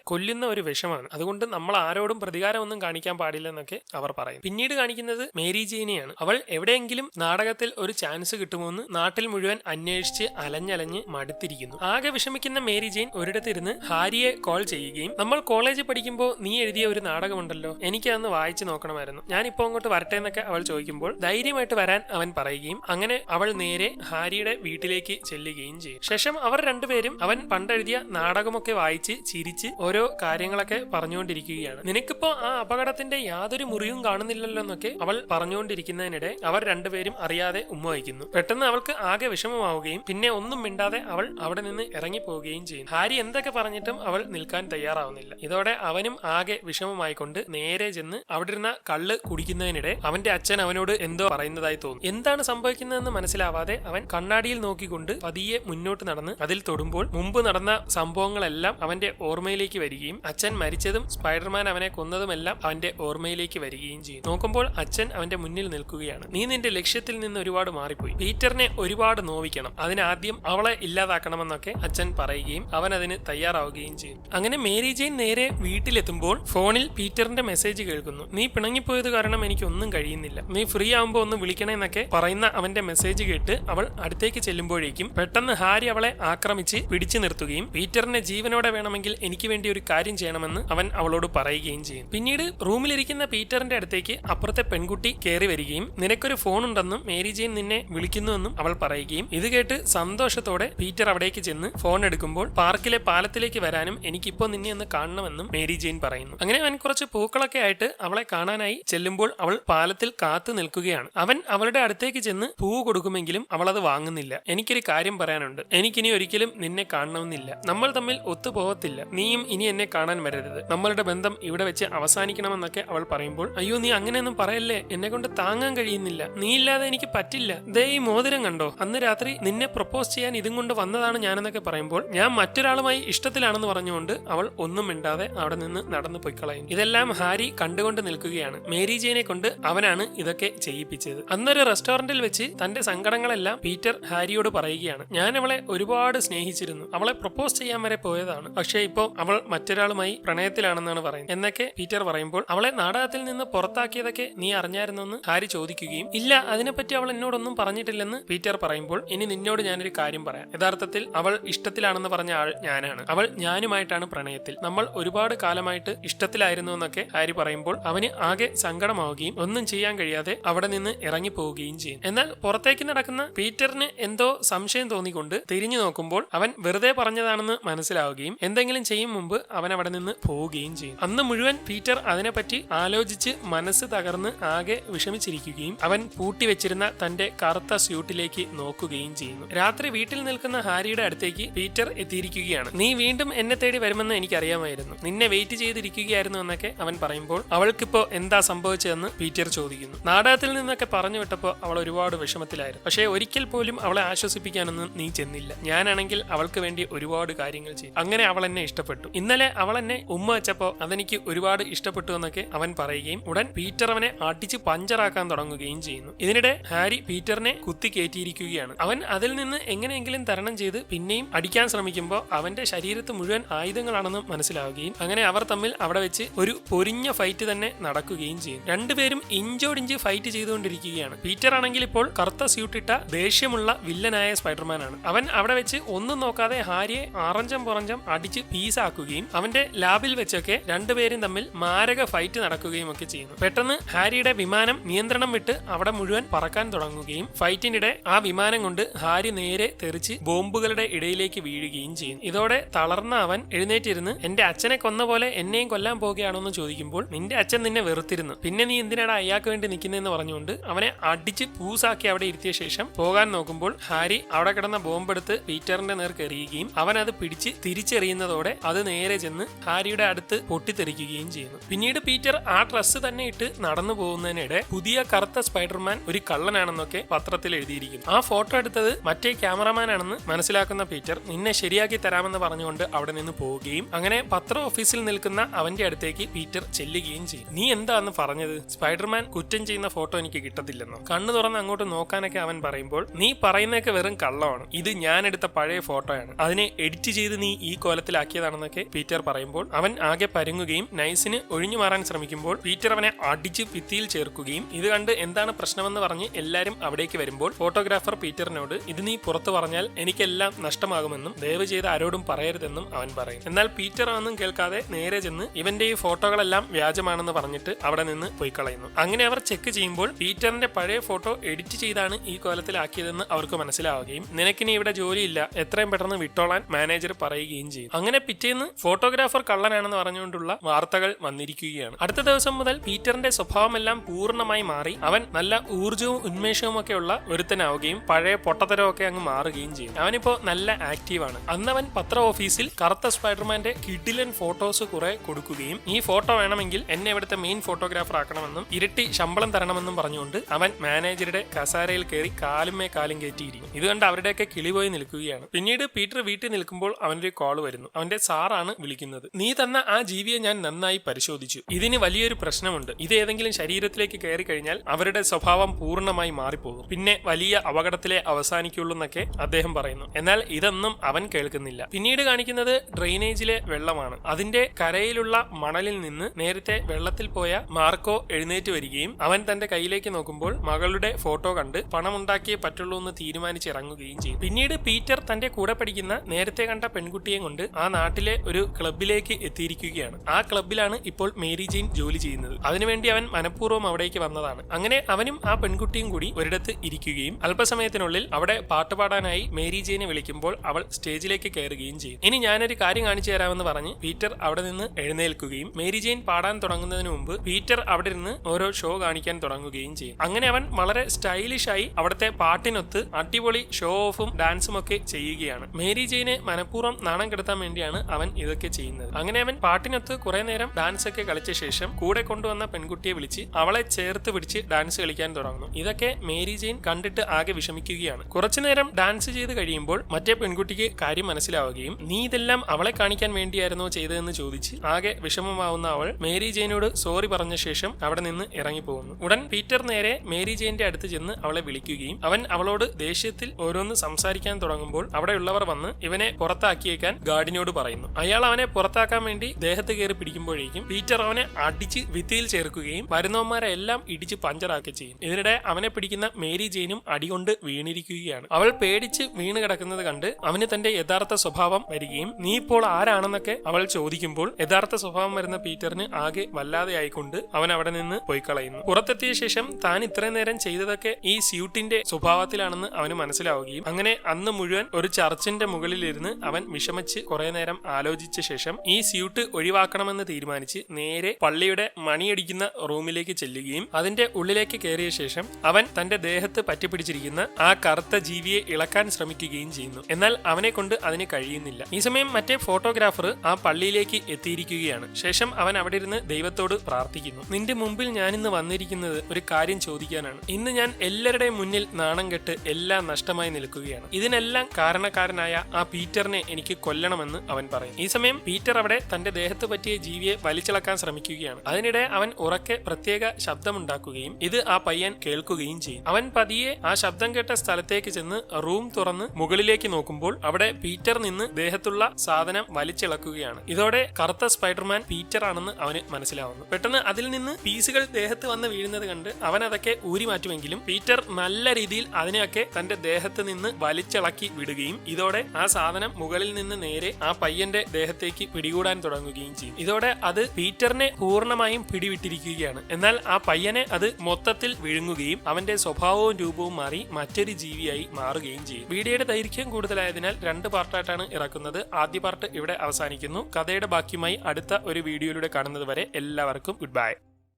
കൊല്ലുന്ന ഒരു വിഷമാണ്. അതുകൊണ്ട് നമ്മൾ ആരോടും പ്രതികാരം ഒന്നും കാണിക്കാൻ പാടില്ലെന്നൊക്കെ അവർ പറയും. പിന്നീട് കാണിക്കുന്നത് മേരി ജെയിനെയാണ് അവൾ എവിടെയെങ്കിലും നാടകത്തിൽ ഒരു ചാൻസ് കിട്ടുമോന്ന് നാട്ടിൽ മുഴുവൻ അന്വേഷിച്ച് അലഞ്ഞലഞ്ഞ് മടുത്തിരിക്കുന്നു. ആകെ വിഷമിക്കുന്ന മേരി ജെയിൻ ഒരിടത്തിരുന്ന് ഹാരിയെ കോൾ ചെയ്യുകയും നമ്മൾ കോളേജിൽ പഠിക്കുമ്പോൾ നീ എഴുതിയ ഒരു നാടകമുണ്ടല്ലോ. എനിക്കതൊന്ന് വായിച്ചു നോക്കണമായിരുന്നു. ഞാനിപ്പോ അങ്ങോട്ട് വരട്ടെ എന്നൊക്കെ അവൾ ചോദിക്കുമ്പോൾ ധൈര്യമായിട്ട് വരാൻ അവൻ പറയുകയും അങ്ങനെ അവൾ നേരെ ഹാരിയുടെ വീട്ടിലേക്ക് ചെല്ലുകയും ചെയ്യും. ശേഷം അവർ രണ്ടുപേരും അവൻ പണ്ടെഴുതിയ നാടകമൊക്കെ വായിച്ച് ചിരിച്ച് ഓരോ കാര്യങ്ങളൊക്കെ പറഞ്ഞുകൊണ്ടിരിക്കുകയാണ്. നിനക്കിപ്പോ ആ അപകടത്തിന്റെ യാതൊരു മുറിയും കാണുന്നില്ലല്ലോ എന്നൊക്കെ അവൾ പറഞ്ഞുകൊണ്ടിരിക്കുന്നതിനിടെ അവർ രണ്ടുപേരും അറിയാതെ ഉമ്മ വയ്ക്കുന്നു. പെട്ടെന്ന് അവൾക്ക് ആകെ വിഷമമാവുകയും പിന്നെ ഒന്നും മിണ്ടാതെ അവൾ അവിടെ നിന്ന് ഇറങ്ങിപ്പോവുകയും ചെയ്യും. ഹാരി എന്തൊക്കെ പറഞ്ഞിട്ടും അവൾ നിൽക്കാൻ തയ്യാറാവുന്നില്ല. ഇതോടെ അവനും ആകെ വിഷമമായിക്കൊണ്ട് നേരെ ചെന്ന് അവിടെ ഇരുന്ന കള്ള് കുടിക്കുന്നതിനിടെ അവന്റെ അച്ഛൻ അവനോട് എന്തോ പറയുന്നതായി തോന്നും. എന്താണ് സംഭവിക്കുന്നതെന്ന് മനസ്സിലാവാതെ അവൻ കണ്ണാടിയിൽ നോക്കിക്കൊണ്ട് പതിയെ മുന്നോട്ട് നടന്ന് അതിൽ തൊടുമ്പോൾ മുമ്പ് നടന്ന സംഭവങ്ങളെല്ലാം അവന്റെ ഓർമ്മയിലേക്ക് വരികയും അച്ഛൻ മരിച്ചതും സ്പൈഡർമാൻ അവനെ കൊന്നതുമെല്ലാം അവന്റെ ഓർമ്മയിലേക്ക് വരികയും ചെയ്യും നോക്കുമ്പോൾ അച്ഛൻ അവന്റെ മുന്നിൽ നിൽക്കുകയാണ്. നീ നിന്റെ ലക്ഷ്യത്തിൽ നിന്ന് ഒരുപാട് മാറിപ്പോയി. പീറ്ററിനെ ഒരുപാട് നോവിക്കണം. അതിനാദ്യം അവളെ ഇല്ലാതാക്കണമെന്നൊക്കെ അച്ഛൻ പറയുകയും അവൻ അതിന് തയ്യാറാവുകയും ചെയ്യും അങ്ങനെ മേരി ജെയിൻ നേരെ വീട്ടിലെത്തുമ്പോൾ ഫോണിൽ പീറ്ററിന്റെ മെസ്സേജ് കേൾക്കുന്നു. നീ പിണങ്ങിപ്പോയത് കാരണം എനിക്കൊന്നും കഴിയുന്നില്ല. നീ ഫ്രീ ആവുമ്പോൾ ഒന്ന് വിളിക്കണേന്നൊക്കെ പറയുന്ന അവന്റെ മെസ്സേജ് കേട്ട് അവൾ അടുത്തേക്ക് ചെല്ലുമ്പോഴേക്കും പെട്ടെന്ന് ഹാരി അവളെ ആക്രമിച്ച് പിടിച്ചു നിർത്തുകയും പീറ്ററിനെ ജീവനോടെ വേണമെങ്കിൽ എനിക്ക് വേണ്ടി ഒരു കാര്യം ചെയ്യണമെന്ന് അവൻ അവളോട് പറയുകയും ചെയ്യും. പിന്നീട് റൂമിലിരിക്കുന്ന പീറ്ററിന്റെ അടുത്തേക്ക് അപ്പുറത്തെ പെൺകുട്ടി കയറി വരികയും നിനക്കൊരു ഫോൺ ഉണ്ടെന്നും മേരി ജെയിൻ നിന്നെ വിളിക്കുന്നുവെന്നും അവൾ പറയുകയും ഇത് കേട്ട് സന്തോഷത്തോടെ പീറ്റർ അവിടേക്ക് ചെന്ന് ഫോൺ എടുക്കുമ്പോൾ പാർക്കിലെ പാലത്തിലേക്ക് വരാനും എനിക്കിപ്പോ നിന്നെ ഒന്ന് കാണണമെന്നും മേരി ജെയിൻ പറയുന്നു. അങ്ങനെ അവൻ കുറച്ച് പൂക്കളൊക്കെ ആയിട്ട് അവളെ കാണാനായി ചെല്ലുമ്പോൾ അവൾ പാലത്തിൽ കാത്തു നിൽക്കുകയാണ്. അവൻ അവളുടെ അടുത്തേക്ക് ചെന്ന് പൂ കൊടുക്കുമെങ്കിലും അവൾ അത് വാങ്ങുന്നില്ല. എനിക്കൊരു കാര്യം പറയാനുണ്ട്. എനിക്കിനി ഒരിക്കലും നിന്നെ കാണണമെന്നില്ല. നമ്മൾ തമ്മിൽ ഒത്തുപോകത്തില്ല. നീയും ഇനി എന്നെ കാണാൻ വരരുത്. നമ്മളുടെ ബന്ധം ഇവിടെ വെച്ച് അവസാനിക്കണമെന്നൊക്കെ അവൾ പറയുമ്പോൾ അയ്യോ നീ അങ്ങനെയൊന്നും പറയല്ലേ? എന്നെ കൊണ്ട് താങ്ങാൻ കഴിയുന്നില്ല. നീ ഇല്ലാതെ എനിക്ക് പറ്റില്ല. ദേ ഈ മോതിരം കണ്ടോ? അന്ന് രാത്രി നിന്നെ പ്രപ്പോസ് ചെയ്യാൻ ഇതും കൊണ്ട് വന്നതാണ് ഞാനെന്നൊക്കെ പറയുമ്പോൾ ഞാൻ മറ്റൊരാളുമായി ഇഷ്ടത്തിലാണെന്ന് പറഞ്ഞുകൊണ്ട് അവൾ ഒന്നും മിണ്ടാതെ അവിടെ നിന്ന് നടന്നു പൊയ്ക്കളയും ഇതെല്ലാം ഹാരി കണ്ടുകൊണ്ട് നിൽക്കുകയാണ്. മേരി ജെയിനെ കൊണ്ട് അവനാണ് ഇതൊക്കെ ചെയ്യിപ്പിച്ചത്. അന്നൊരു റെസ്റ്റോറന്റിൽ വെച്ച് തന്റെ സങ്കടങ്ങളെല്ലാം പീറ്റർ ഹാരിയോട് പറയുകയാണ്. ഞാൻ അവളെ ഒരുപാട് സ്നേഹിച്ചിരുന്നു. അവളെ പ്രപ്പോസ് ചെയ്യാൻ വരെ പോയതാണ്. പക്ഷേ ഇപ്പോ അവൾ മറ്റൊരാളുമായി പ്രണയത്തിലാണെന്നാണ് പറയുന്നത്. എന്നൊക്കെ പീറ്റർ പറയുമ്പോൾ അവളെ നാടകത്തിൽ നിന്ന് പുറത്താക്കിയതൊക്കെ നീ അറിഞ്ഞായിരുന്നെന്ന് ഹാരി ചോദിക്കുകയും ഇല്ല അതിനെപ്പറ്റി അവൾ എന്നോടൊന്നും പറഞ്ഞിട്ടില്ലെന്ന് പീറ്റർ പറയുമ്പോൾ ഇനി നിന്നോട് ഞാനൊരു കാര്യം പറയാം. യഥാർത്ഥത്തിൽ അവൾ ഇഷ്ടത്തിലാണെന്ന് പറഞ്ഞ ആൾ ഞാനാണ്. അവൾ ഞാനുമായിട്ടാണ് പ്രണയത്തിൽ. നമ്മൾ ഒരുപാട് കാലമായിട്ട് ഇഷ്ടത്തിലായിരുന്നു എന്നൊക്കെ ഹാരി പറയുമ്പോൾ അവന് ആകെ സങ്കടമാവുകയും ഒന്നും ചെയ്യാൻ കഴിയാതെ അവിടെ നിന്ന് ഇറങ്ങി പോവുകയും ചെയ്യും. എന്നാൽ പുറത്തേക്ക് നടക്കുന്ന പീറ്ററിന് എന്തോ സംശയം തോന്നിക്കൊണ്ട് തിരിഞ്ഞു നോക്കുമ്പോൾ അവൻ വെറുതെ പറഞ്ഞതാണെന്ന് മനസ്സിലാവുകയും എന്തെങ്കിലും ചെയ്യും മുമ്പ് അവൻ അവിടെ നിന്ന് പോവുകയും ചെയ്യും. അന്ന് മുഴുവൻ പീറ്റർ അതിനെപ്പറ്റി ആലോചിച്ച് മനസ്സ് തകർന്ന് ആകെ വിഷമിച്ചിരിക്കുകയും അവൻ പൂട്ടിവെച്ചിരുന്ന തന്റെ കറുത്ത സ്യൂട്ടിലേക്ക് നോക്കുകയും ചെയ്യുന്നു. രാത്രി വീട്ടിൽ നിൽക്കുന്ന ഹാരിയുടെ അടുത്തേക്ക് പീറ്റർ എത്തിയിരിക്കുകയാണ്. നീ വീണ്ടും എന്നെ തേടി വരുമെന്ന് എനിക്കറിയാമായിരുന്നു. നിന്നെ വെയിറ്റ് ചെയ്തിരിക്കുകയായിരുന്നു എന്നൊക്കെ അവൻ പറയുമ്പോൾ അവൾക്കിപ്പോ എന്താ സംഭവിച്ചതെന്ന് പീറ്റർ ചോദിക്കുന്നു. നാടകത്തിൽ നിന്നൊക്കെ പറഞ്ഞു വിട്ടപ്പോൾ അവൾ ഒരുപാട് വിഷമത്തിലായിരുന്നു. പക്ഷേ ഒരിക്കൽ പോലും അവളെ ആശ്വസിപ്പിക്കാനൊന്നും നീ ചെന്നില്ല. ഞാനാണെങ്കിൽ അവൾക്ക് വേണ്ടി ഒരുപാട് കാര്യങ്ങൾ ചെയ്തു. അങ്ങനെ അവൾ എന്നെ ഇഷ്ടപ്പെട്ടു. ഇന്നലെ അവൾ എന്നെ ഉമ്മ വെച്ചപ്പോൾ അതെനിക്ക് ഒരുപാട് ഇഷ്ടപ്പെട്ടു എന്നൊക്കെ അവൻ പറയുകയും ഉടൻ പീറ്റർ അവനെ അടിച്ച് പഞ്ചറാക്കാൻ തുടങ്ങുകയും ചെയ്യുന്നു. ഇതിനിടെ ഹാരി പീറ്ററിനെ കുത്തി കയറ്റിയിരിക്കുകയാണ്. അവൻ അതിൽ നിന്ന് എങ്ങനെയെങ്കിലും തരണം ചെയ്ത് പിന്നെയും അടിക്കാൻ ശ്രമിക്കുമ്പോൾ അവന്റെ ശരീരത്ത് മുഴുവൻ ആയുധങ്ങളാണെന്ന് മനസ്സിലാവുകയും അങ്ങനെ അവർ തമ്മിൽ അവിടെ വെച്ച് ഒരു പൊരിഞ്ഞ ഫൈറ്റ് തന്നെ നടക്കുകയും ചെയ്യും രണ്ടുപേരും ഇഞ്ചോടിഞ്ച് ഫൈറ്റ് ചെയ്തുകൊണ്ടിരിക്കുകയാണ്. പീറ്റർ ആണെങ്കിൽ ഇപ്പോൾ കറുത്ത സ്യൂട്ടിട്ട ദേഷ്യമുള്ള വില്ലനായ സ്പൈഡർമാൻ ആണ്. അവൻ അവിടെ വെച്ച് ഒന്നും നോക്കാതെ ഹാരിയെ ആറഞ്ചം പുറഞ്ചം അടിച്ച് പീസാക്കുകയും അവന്റെ ലാബിൽ വെച്ചൊക്കെ രണ്ടുപേരും തമ്മിൽ മാരക ഫൈറ്റ് നടക്കുകയും ഒക്കെ ചെയ്യുന്നു. പെട്ടെന്ന് ഹാരിയുടെ വിമാനം നിയന്ത്രണം വിട്ട് അവിടെ മുഴുവൻ പറക്കാൻ തുടങ്ങുകയും ഫൈറ്റിനിടെ ആ വിമാനം കൊണ്ട് ഹാരി നേരെ തെറിച്ച് ബോംബുകളുടെ ഇടയിലേക്ക് വീഴുകയും ചെയ്യുന്നു. ഇതോടെ തളർന്ന അവൻ എഴുന്നേറ്റിരുന്ന് എന്റെ അച്ഛനെ കൊന്ന പോലെ എന്നെയും കൊല്ലാൻ പോകുകയാണോ എന്ന് ചോദിക്കുമ്പോൾ നിന്റെ അച്ഛൻ നിന്നെ വെറുത്തിരുന്നു. പിന്നെ നീ എന്തിനാണ് അയാൾക്ക് വേണ്ടി നിൽക്കുന്നതെന്ന് പറഞ്ഞുകൊണ്ട് അവനെ അടിച്ച് പൂസാക്കി അവിടെ ഇരുത്തിയ ശേഷം പോകാൻ നോക്കുമ്പോൾ ഹാരി അവിടെ കിടന്ന ബോംബെടുത്ത് പീറ്ററിന്റെ നേർക്ക് എറിയുകയും അവൻ അത് പിടിച്ച് തിരിച്ചെറിയുന്നതോടെ അത് നേരെ ചെന്ന് ഹാരിയുടെ അടുത്ത് പൊട്ടിത്തെറിക്കുകയും ചെയ്യുന്നു. പിന്നീട് പീറ്റർ ആ ഡ്രസ്സ് തന്നെ ഇട്ട് നടന്നു പോകുന്നതിനിടെ പുതിയ കറുത്ത സ്പൈഡർമാൻ ഒരു കള്ളനാണെന്നൊക്കെ പത്രത്തിൽ എഴുതിയിരിക്കുന്നു. ആ ഫോട്ടോ എടുത്തത് മറ്റേ ക്യാമറമാൻ ആണെന്ന് മനസ്സിലാക്കുന്ന പീറ്റർ നിന്നെ ശരിയാക്കി തരാമെന്ന് പറഞ്ഞുകൊണ്ട് അവിടെ നിന്ന് പോവുകയും അങ്ങനെ പത്ര ഓഫീസിൽ നിൽക്കുന്ന അവന്റെ അടുത്തേക്ക് പീറ്റർ ചെല്ലുകയും ചെയ്യും. നീ എന്താന്ന് പറഞ്ഞത്? സ്പൈഡർ സ്പൈഡർമാൻ കുറ്റം ചെയ്യുന്ന ഫോട്ടോ എനിക്ക് കിട്ടത്തില്ലെന്നും. കണ്ണു തുറന്ന് അങ്ങോട്ട് നോക്കാനൊക്കെ അവൻ പറയുമ്പോൾ നീ പറയുന്നതൊക്കെ വെറും കള്ളമാണ്. ഇത് ഞാൻ എടുത്ത പഴയ ഫോട്ടോയാണ്. അതിനെ എഡിറ്റ് ചെയ്ത് നീ ഈ കോലത്തിലാക്കിയതാണെന്നൊക്കെ പീറ്റർ പറയുമ്പോൾ അവൻ ആകെ പരുങ്ങുകയും നൈസിന് ഒഴിഞ്ഞു മാറാൻ ശ്രമിക്കുമ്പോൾ പീറ്റർ അവനെ അടിച്ച് ഭിത്തിയിൽ ചേർക്കുകയും ഇത് കണ്ട് എന്താണ് പ്രശ്നമെന്ന് പറഞ്ഞ് എല്ലാവരും അവിടേക്ക് വരുമ്പോൾ ഫോട്ടോഗ്രാഫർ പീറ്ററിനോട് ഇത് നീ പുറത്തു പറഞ്ഞാൽ എനിക്കെല്ലാം നഷ്ടമാകുമെന്നും ദയവ് ചെയ്ത് ആരോടും പറയരുതെന്നും അവൻ പറയും. എന്നാൽ പീറ്റർ ഒന്നും കേൾക്കാതെ നേരെ ചെന്ന് ഇവന്റെ ഈ ഫോട്ടോകളെല്ലാം വ്യാജമാണെന്ന് പറഞ്ഞിട്ട് അവിടെ നിന്ന് പോയി കളയുന്നു അങ്ങനെ അവർ ചെക്ക് ചെയ്യുമ്പോൾ പീറ്ററിന്റെ പഴയ ഫോട്ടോ എഡിറ്റ് ചെയ്താണ് ഈ കോലത്തിലാക്കിയതെന്ന് അവർക്ക് മനസ്സിലാവുകയും നിനക്കിനി ഇവിടെ ജോലിയില്ല എത്രയും പെട്ടെന്ന് വിട്ടോളാൻ മാനേജർ പറയുകയും ചെയ്യും. അങ്ങനെ പിറ്റേന്ന് ഫോട്ടോഗ്രാഫർ കള്ളനാണെന്ന് പറഞ്ഞുകൊണ്ടുള്ള വാർത്തകൾ വന്നിരിക്കുകയാണ്. അടുത്ത ദിവസം മുതൽ പീറ്ററിന്റെ സ്വഭാവമെല്ലാം പൂർണമായി മാറി അവൻ നല്ല ഊർജവും ഉന്മേഷവും ഒക്കെ ഉള്ള ഒരുത്തനാവുകയും പഴയ പൊട്ടത്തരമൊക്കെ അങ്ങ് മാറുകയും ചെയ്യും അവനിപ്പോ നല്ല ആക്റ്റീവാണ് അന്ന് അവൻ പത്ര ഓഫീസിൽ കറുത്ത സ്പൈഡർമാന്റെ കിഡിലൻ ഫോട്ടോസ് കുറെ കൊടുക്കുകയും ഈ ഫോട്ടോ വേണമെങ്കിൽ എന്നെ ഇവിടുത്തെ മെയിൻ ഫോട്ടോഗ്രാഫർ ആക്കണമെന്നും ഇരട്ടി ശമ്പളം തരണമെന്നും പറഞ്ഞുകൊണ്ട് അവൻ മാനേജറുടെ കസാരയിൽ കയറി കാലുമേ കാലും കയറ്റിയിരിക്കും ഇത് കണ്ട് അവരുടെയൊക്കെ കിളിപോയി നിൽക്കുകയാണ്. പിന്നീട് പീറ്റർ വീട്ടിൽ നിൽക്കുമ്പോൾ അവന്റെ കോൾ വരുന്നു. അവന്റെ സാറാണ് വിളിക്കുന്നത്. നീ തന്ന ആ ജീവിയെ ഞാൻ നന്നായി പരിശോധിച്ചു. ഇതിന് വലിയൊരു പ്രശ്നമുണ്ട്. ഇത് ഏതെങ്കിലും ശരീരത്തിലേക്ക് കയറി കഴിഞ്ഞാൽ അവരുടെ സ്വഭാവം പൂർണമായി മാറിപ്പോകും. പിന്നെ വലിയ അപകടത്തിലെ അവസാനിക്കുള്ളൂ എന്നൊക്കെ അദ്ദേഹം പറയുന്നു. എന്നാൽ ഇതൊന്നും അവൻ കേൾക്കുന്നില്ല. പിന്നീട് കാണിക്കുന്നത് ഡ്രെയിനേജിലെ വെള്ളമാണ്. അതിന്റെ കരയിലുള്ള മണലിൽ നിന്ന് നേരത്തെ വെള്ളത്തിൽ പോയ മാർക്കോ എഴുന്നേറ്റ് വരികയും അവൻ തന്റെ കയ്യിലേക്ക് നോക്കുമ്പോൾ മകളുടെ ഫോട്ടോ കണ്ട് പണമുണ്ടാക്കിയേ പറ്റുള്ളൂ എന്ന് തീരുമാനിച്ചിറങ്ങുകയും ചെയ്യും പിന്നീട് പീറ്റർ തന്റെ കൂടെ പഠിക്കുന്ന നേരത്തെ കണ്ട പെൺകുട്ടിയെ കൊണ്ട് ആ നാട്ടിലെ ഒരു ക്ലബിലേക്ക് എത്തിയിരിക്കുകയാണ്. ആ ക്ലബിലാണ് ഇപ്പോൾ മേരി ജെയിൻ ജോലി ചെയ്യുന്നത്. അതിനുവേണ്ടി അവൻ മനഃപൂർവം അവിടേക്ക് വന്നതാണ്. അങ്ങനെ അവനും ആ പെൺകുട്ടിയും കൂടി ഒരിടത്ത് ഇരിക്കുകയും അല്പസമയത്തിനുള്ളിൽ അവിടെ പാട്ടുപാടാനായി മേരി ജെയിനെ വിളിക്കുമ്പോൾ അവൾ സ്റ്റേജിലേക്ക് കയറുകയും ചെയ്യും. ഇനി ഞാനൊരു കാര്യം കാണിച്ചു തരാമെന്ന് പറഞ്ഞ് പീറ്റർ അവിടെ നിന്ന് എഴുന്നേൽക്കുകയും മേരി ജെയിൻ പാടാൻ തുടങ്ങുന്നതിന് മുമ്പ് പീറ്റർ അവിടെ നിന്ന് ഓരോ ഷോ കാണിക്കാൻ തുടങ്ങുകയും ചെയ്യും. അങ്ങനെ അവൻ വളരെ സ്റ്റൈലിഷ് ആയി അവിടുത്തെ പാട്ടിനൊത്ത് അടിപൊളി ഷോ ഓഫും ഡാൻസും ഒക്കെ ചെയ്യുകയാണ്. മേരി ജെയിനെ മനഃപൂർവം നാണം കെടുത്താൻ വേണ്ടിയാണ് അവൻ ഇതൊക്കെ ചെയ്യുന്നത്. അങ്ങനെ അവൻ പാട്ടിനൊത്ത് കുറെ നേരം ഡാൻസ് ഒക്കെ കളിച്ച ശേഷം കൂടെ കൊണ്ടുവന്ന പെൺകുട്ടിയെ വിളിച്ച് അവളെ ചേർത്ത് പിടിച്ച് ഡാൻസ് കളിക്കാൻ തുടങ്ങുന്നു. ഇതൊക്കെ മേരി ജെയിൻ കണ്ടിട്ട് ആകെ വിഷമിക്കുകയാണ്. കുറച്ചു നേരം ഡാൻസ് ചെയ്ത് കഴിയുമ്പോൾ മറ്റേ പെൺകുട്ടിക്ക് കാര്യം മനസ്സിലാവുകയും നീ ഇതെല്ലാം അവളെ കാണിക്കാൻ വേണ്ടിയായിരുന്നോ ചെയ്തതെന്ന് ചോദിച്ച് ആകെ വിഷമമാവുന്ന അവൾ മേരി ജെയിനോട് സോറി പറഞ്ഞ ശേഷം അവിടെ നിന്ന് ഇറങ്ങിപ്പോകുന്നു. ഉടൻ പീറ്റർ നേരെ മേരി ജെയിന്റെ അടുത്ത് ചെന്ന് അവളെ വിളിക്കുകയും അവൻ അവളോട് ദേഷ്യത്തിൽ ഓരോന്ന് സംസാരിക്കാൻ തുടങ്ങുമ്പോൾ അവിടെയുള്ളവർ വന്ന് ഇവനെ പുറത്താക്കിയേക്കാൻ ഗാർഡിനോട് പറയുന്നു. അയാൾ അവനെ പുറത്താക്കാൻ വേണ്ടി ദേഹത്ത് കയറി പിടിക്കുമ്പോഴേക്കും പീറ്റർ അവനെ അടിച്ച് ഭിത്തിയിൽ ചേർക്കുകയും വരുന്നവന്മാരെ എല്ലാം ഇടിച്ച് പഞ്ചറാക്കി ചെയ്യും. ഇതിനിടെ അവനെ പിടിക്കുന്ന മേരി ജെയിനും അടികൊണ്ട് വീണിരിക്കുകയാണ്. അവൾ പേടിച്ച് വീണ് കിടക്കുന്നത് കണ്ട് അവന് തന്റെ യഥാർത്ഥ സ്വഭാവം വരികയും നീ ഇപ്പോൾ ആരാണെന്നൊക്കെ അവൾ ചോദിക്കുമ്പോൾ യഥാർത്ഥ സ്വഭാവം വരുന്ന പീറ്ററിന് ആകെ വല്ലാതെ ആയിക്കൊണ്ട് അവൻ അവിടെ നിന്ന് പോയി കളയുന്നു പുറത്തെത്തിയ ശേഷം താൻ ഇത്രയും നേരം ചെയ്തതൊക്കെ ഈ സ്യൂട്ടിന്റെ സ്വഭാവത്തിലാണെന്ന് അവന് മനസ്സിലാവുകയും അങ്ങനെ അന്ന് മുഴുവൻ ഒരു ചർച്ചിന്റെ മുകളിലിരുന്ന് അവൻ വിഷമിച്ച് കുറെ നേരം ആലോചിച്ച ശേഷം ഈ സ്യൂട്ട് ഒഴിവാക്കണമെന്ന് തീരുമാനിച്ച് നേരെ പള്ളിയുടെ മണിയടിക്കുന്ന റൂമിലേക്ക് ചെല്ലുകയും അതിന്റെ ഉള്ളിലേക്ക് കയറിയ ശേഷം അവൻ തന്റെ ദേഹത്ത് പറ്റിപ്പിടിച്ചിരിക്കുന്ന ആ കറുത്ത ജീവിയെ ഇളക്കാൻ ശ്രമിക്കുകയും ചെയ്യുന്നു. എന്നാൽ അവനെ കൊണ്ട് അതിന് കഴിയുന്നില്ല. ഈ സമയം മറ്റേ ഫോട്ടോഗ്രാഫർ ആ പള്ളിയിലേക്ക് എത്തിയിരിക്കുകയാണ്. ശേഷം അവൻ അവിടെ ഇരുന്ന് ദൈവത്തോട് പ്രാർത്ഥിക്കുന്നു. നിന്റെ മുമ്പിൽ ഞാൻ ഇന്ന് വന്നിരിക്കുന്നത് ഒരു കാര്യം ചോദിക്കാനാണ്. ഇന്ന് ഞാൻ എല്ലാവരുടെയും മുന്നിൽ നാണം കെട്ട് എല്ലാം നഷ്ടമായി നിൽക്കുകയാണ്. ഇതിനെല്ലാം കാരണക്കാരനായ ആ പീറ്ററിനെ എനിക്ക് കൊല്ലണമെന്ന് അവൻ പറയും. ഈ സമയം പീറ്റർ അവിടെ തന്റെ ദേഹത്ത് പറ്റിയ ജീവിയെ വലിച്ചിളക്കാൻ ശ്രമിക്കുകയാണ്. അതിനിടെ അവൻ ഉറക്കെ പ്രത്യേക ശബ്ദമുണ്ടാക്കുകയും ഇത് ആ പയ്യൻ കേൾക്കുകയും ചെയ്യും. അവൻ പതിയെ ആ ശബ്ദം കേട്ട സ്ഥലത്തേക്ക് ചെന്ന് റൂം തുറന്ന് മുകളിലേക്ക് നോക്കുമ്പോൾ അവിടെ പീറ്റർ നിന്ന് ദേഹത്തുള്ള സാധനം വലിച്ചിളക്കുകയാണ്. ഇതോടെ കറുത്ത സ്പൈഡർമാൻ പീറ്റർ ആണെന്ന് അവന് മനസ്സിലാവുന്നു. പെട്ടെന്ന് അതിൽ നിന്ന് പീസുകൾ ദേഹത്ത് വന്ന് വീഴുന്നത് കണ്ട് അവൻ അതൊക്കെ ഊരി മാറ്റുമെങ്കിലും പീറ്റർ നല്ല രീതിയിൽ അതിനെയൊക്കെ തന്റെ ദേഹത്ത് നിന്ന് വലിച്ചിളക്കി വിടുകയും ഇതോടെ ആ സാധനം മുകളിൽ നിന്ന് നേരെ ആ പയ്യന്റെ ദേഹത്തേക്ക് പിടികൂടാൻ തുടങ്ങുകയും ചെയ്യും. ഇതോടെ അത് പീറ്ററിനെ പൂർണമായും പിടിവിട്ടിരിക്കുകയാണ്. എന്നാൽ ആ പയ്യനെ അത് മൊത്തത്തിൽ വിഴുങ്ങുകയും അവന്റെ സ്വഭാവവും രൂപവും മാറി മറ്റൊരു ജീവിയായി മാറുകയും ചെയ്യും. വീഡിയോയുടെ ദൈർഘ്യം കൂടുതലായതിനാൽ രണ്ട് പാർട്ടായിട്ടാണ് ഇറക്കുന്നത്. ആദ്യ പാർട്ട് ഇവിടെ അവസാനിക്കുന്നു. കഥയുടെ ബാക്കിയുമായി അടുത്ത ഒരു വീഡിയോയിലൂടെ കാണുന്നത് വരെ എല്ലാവർക്കും ഗുഡ് ബൈ.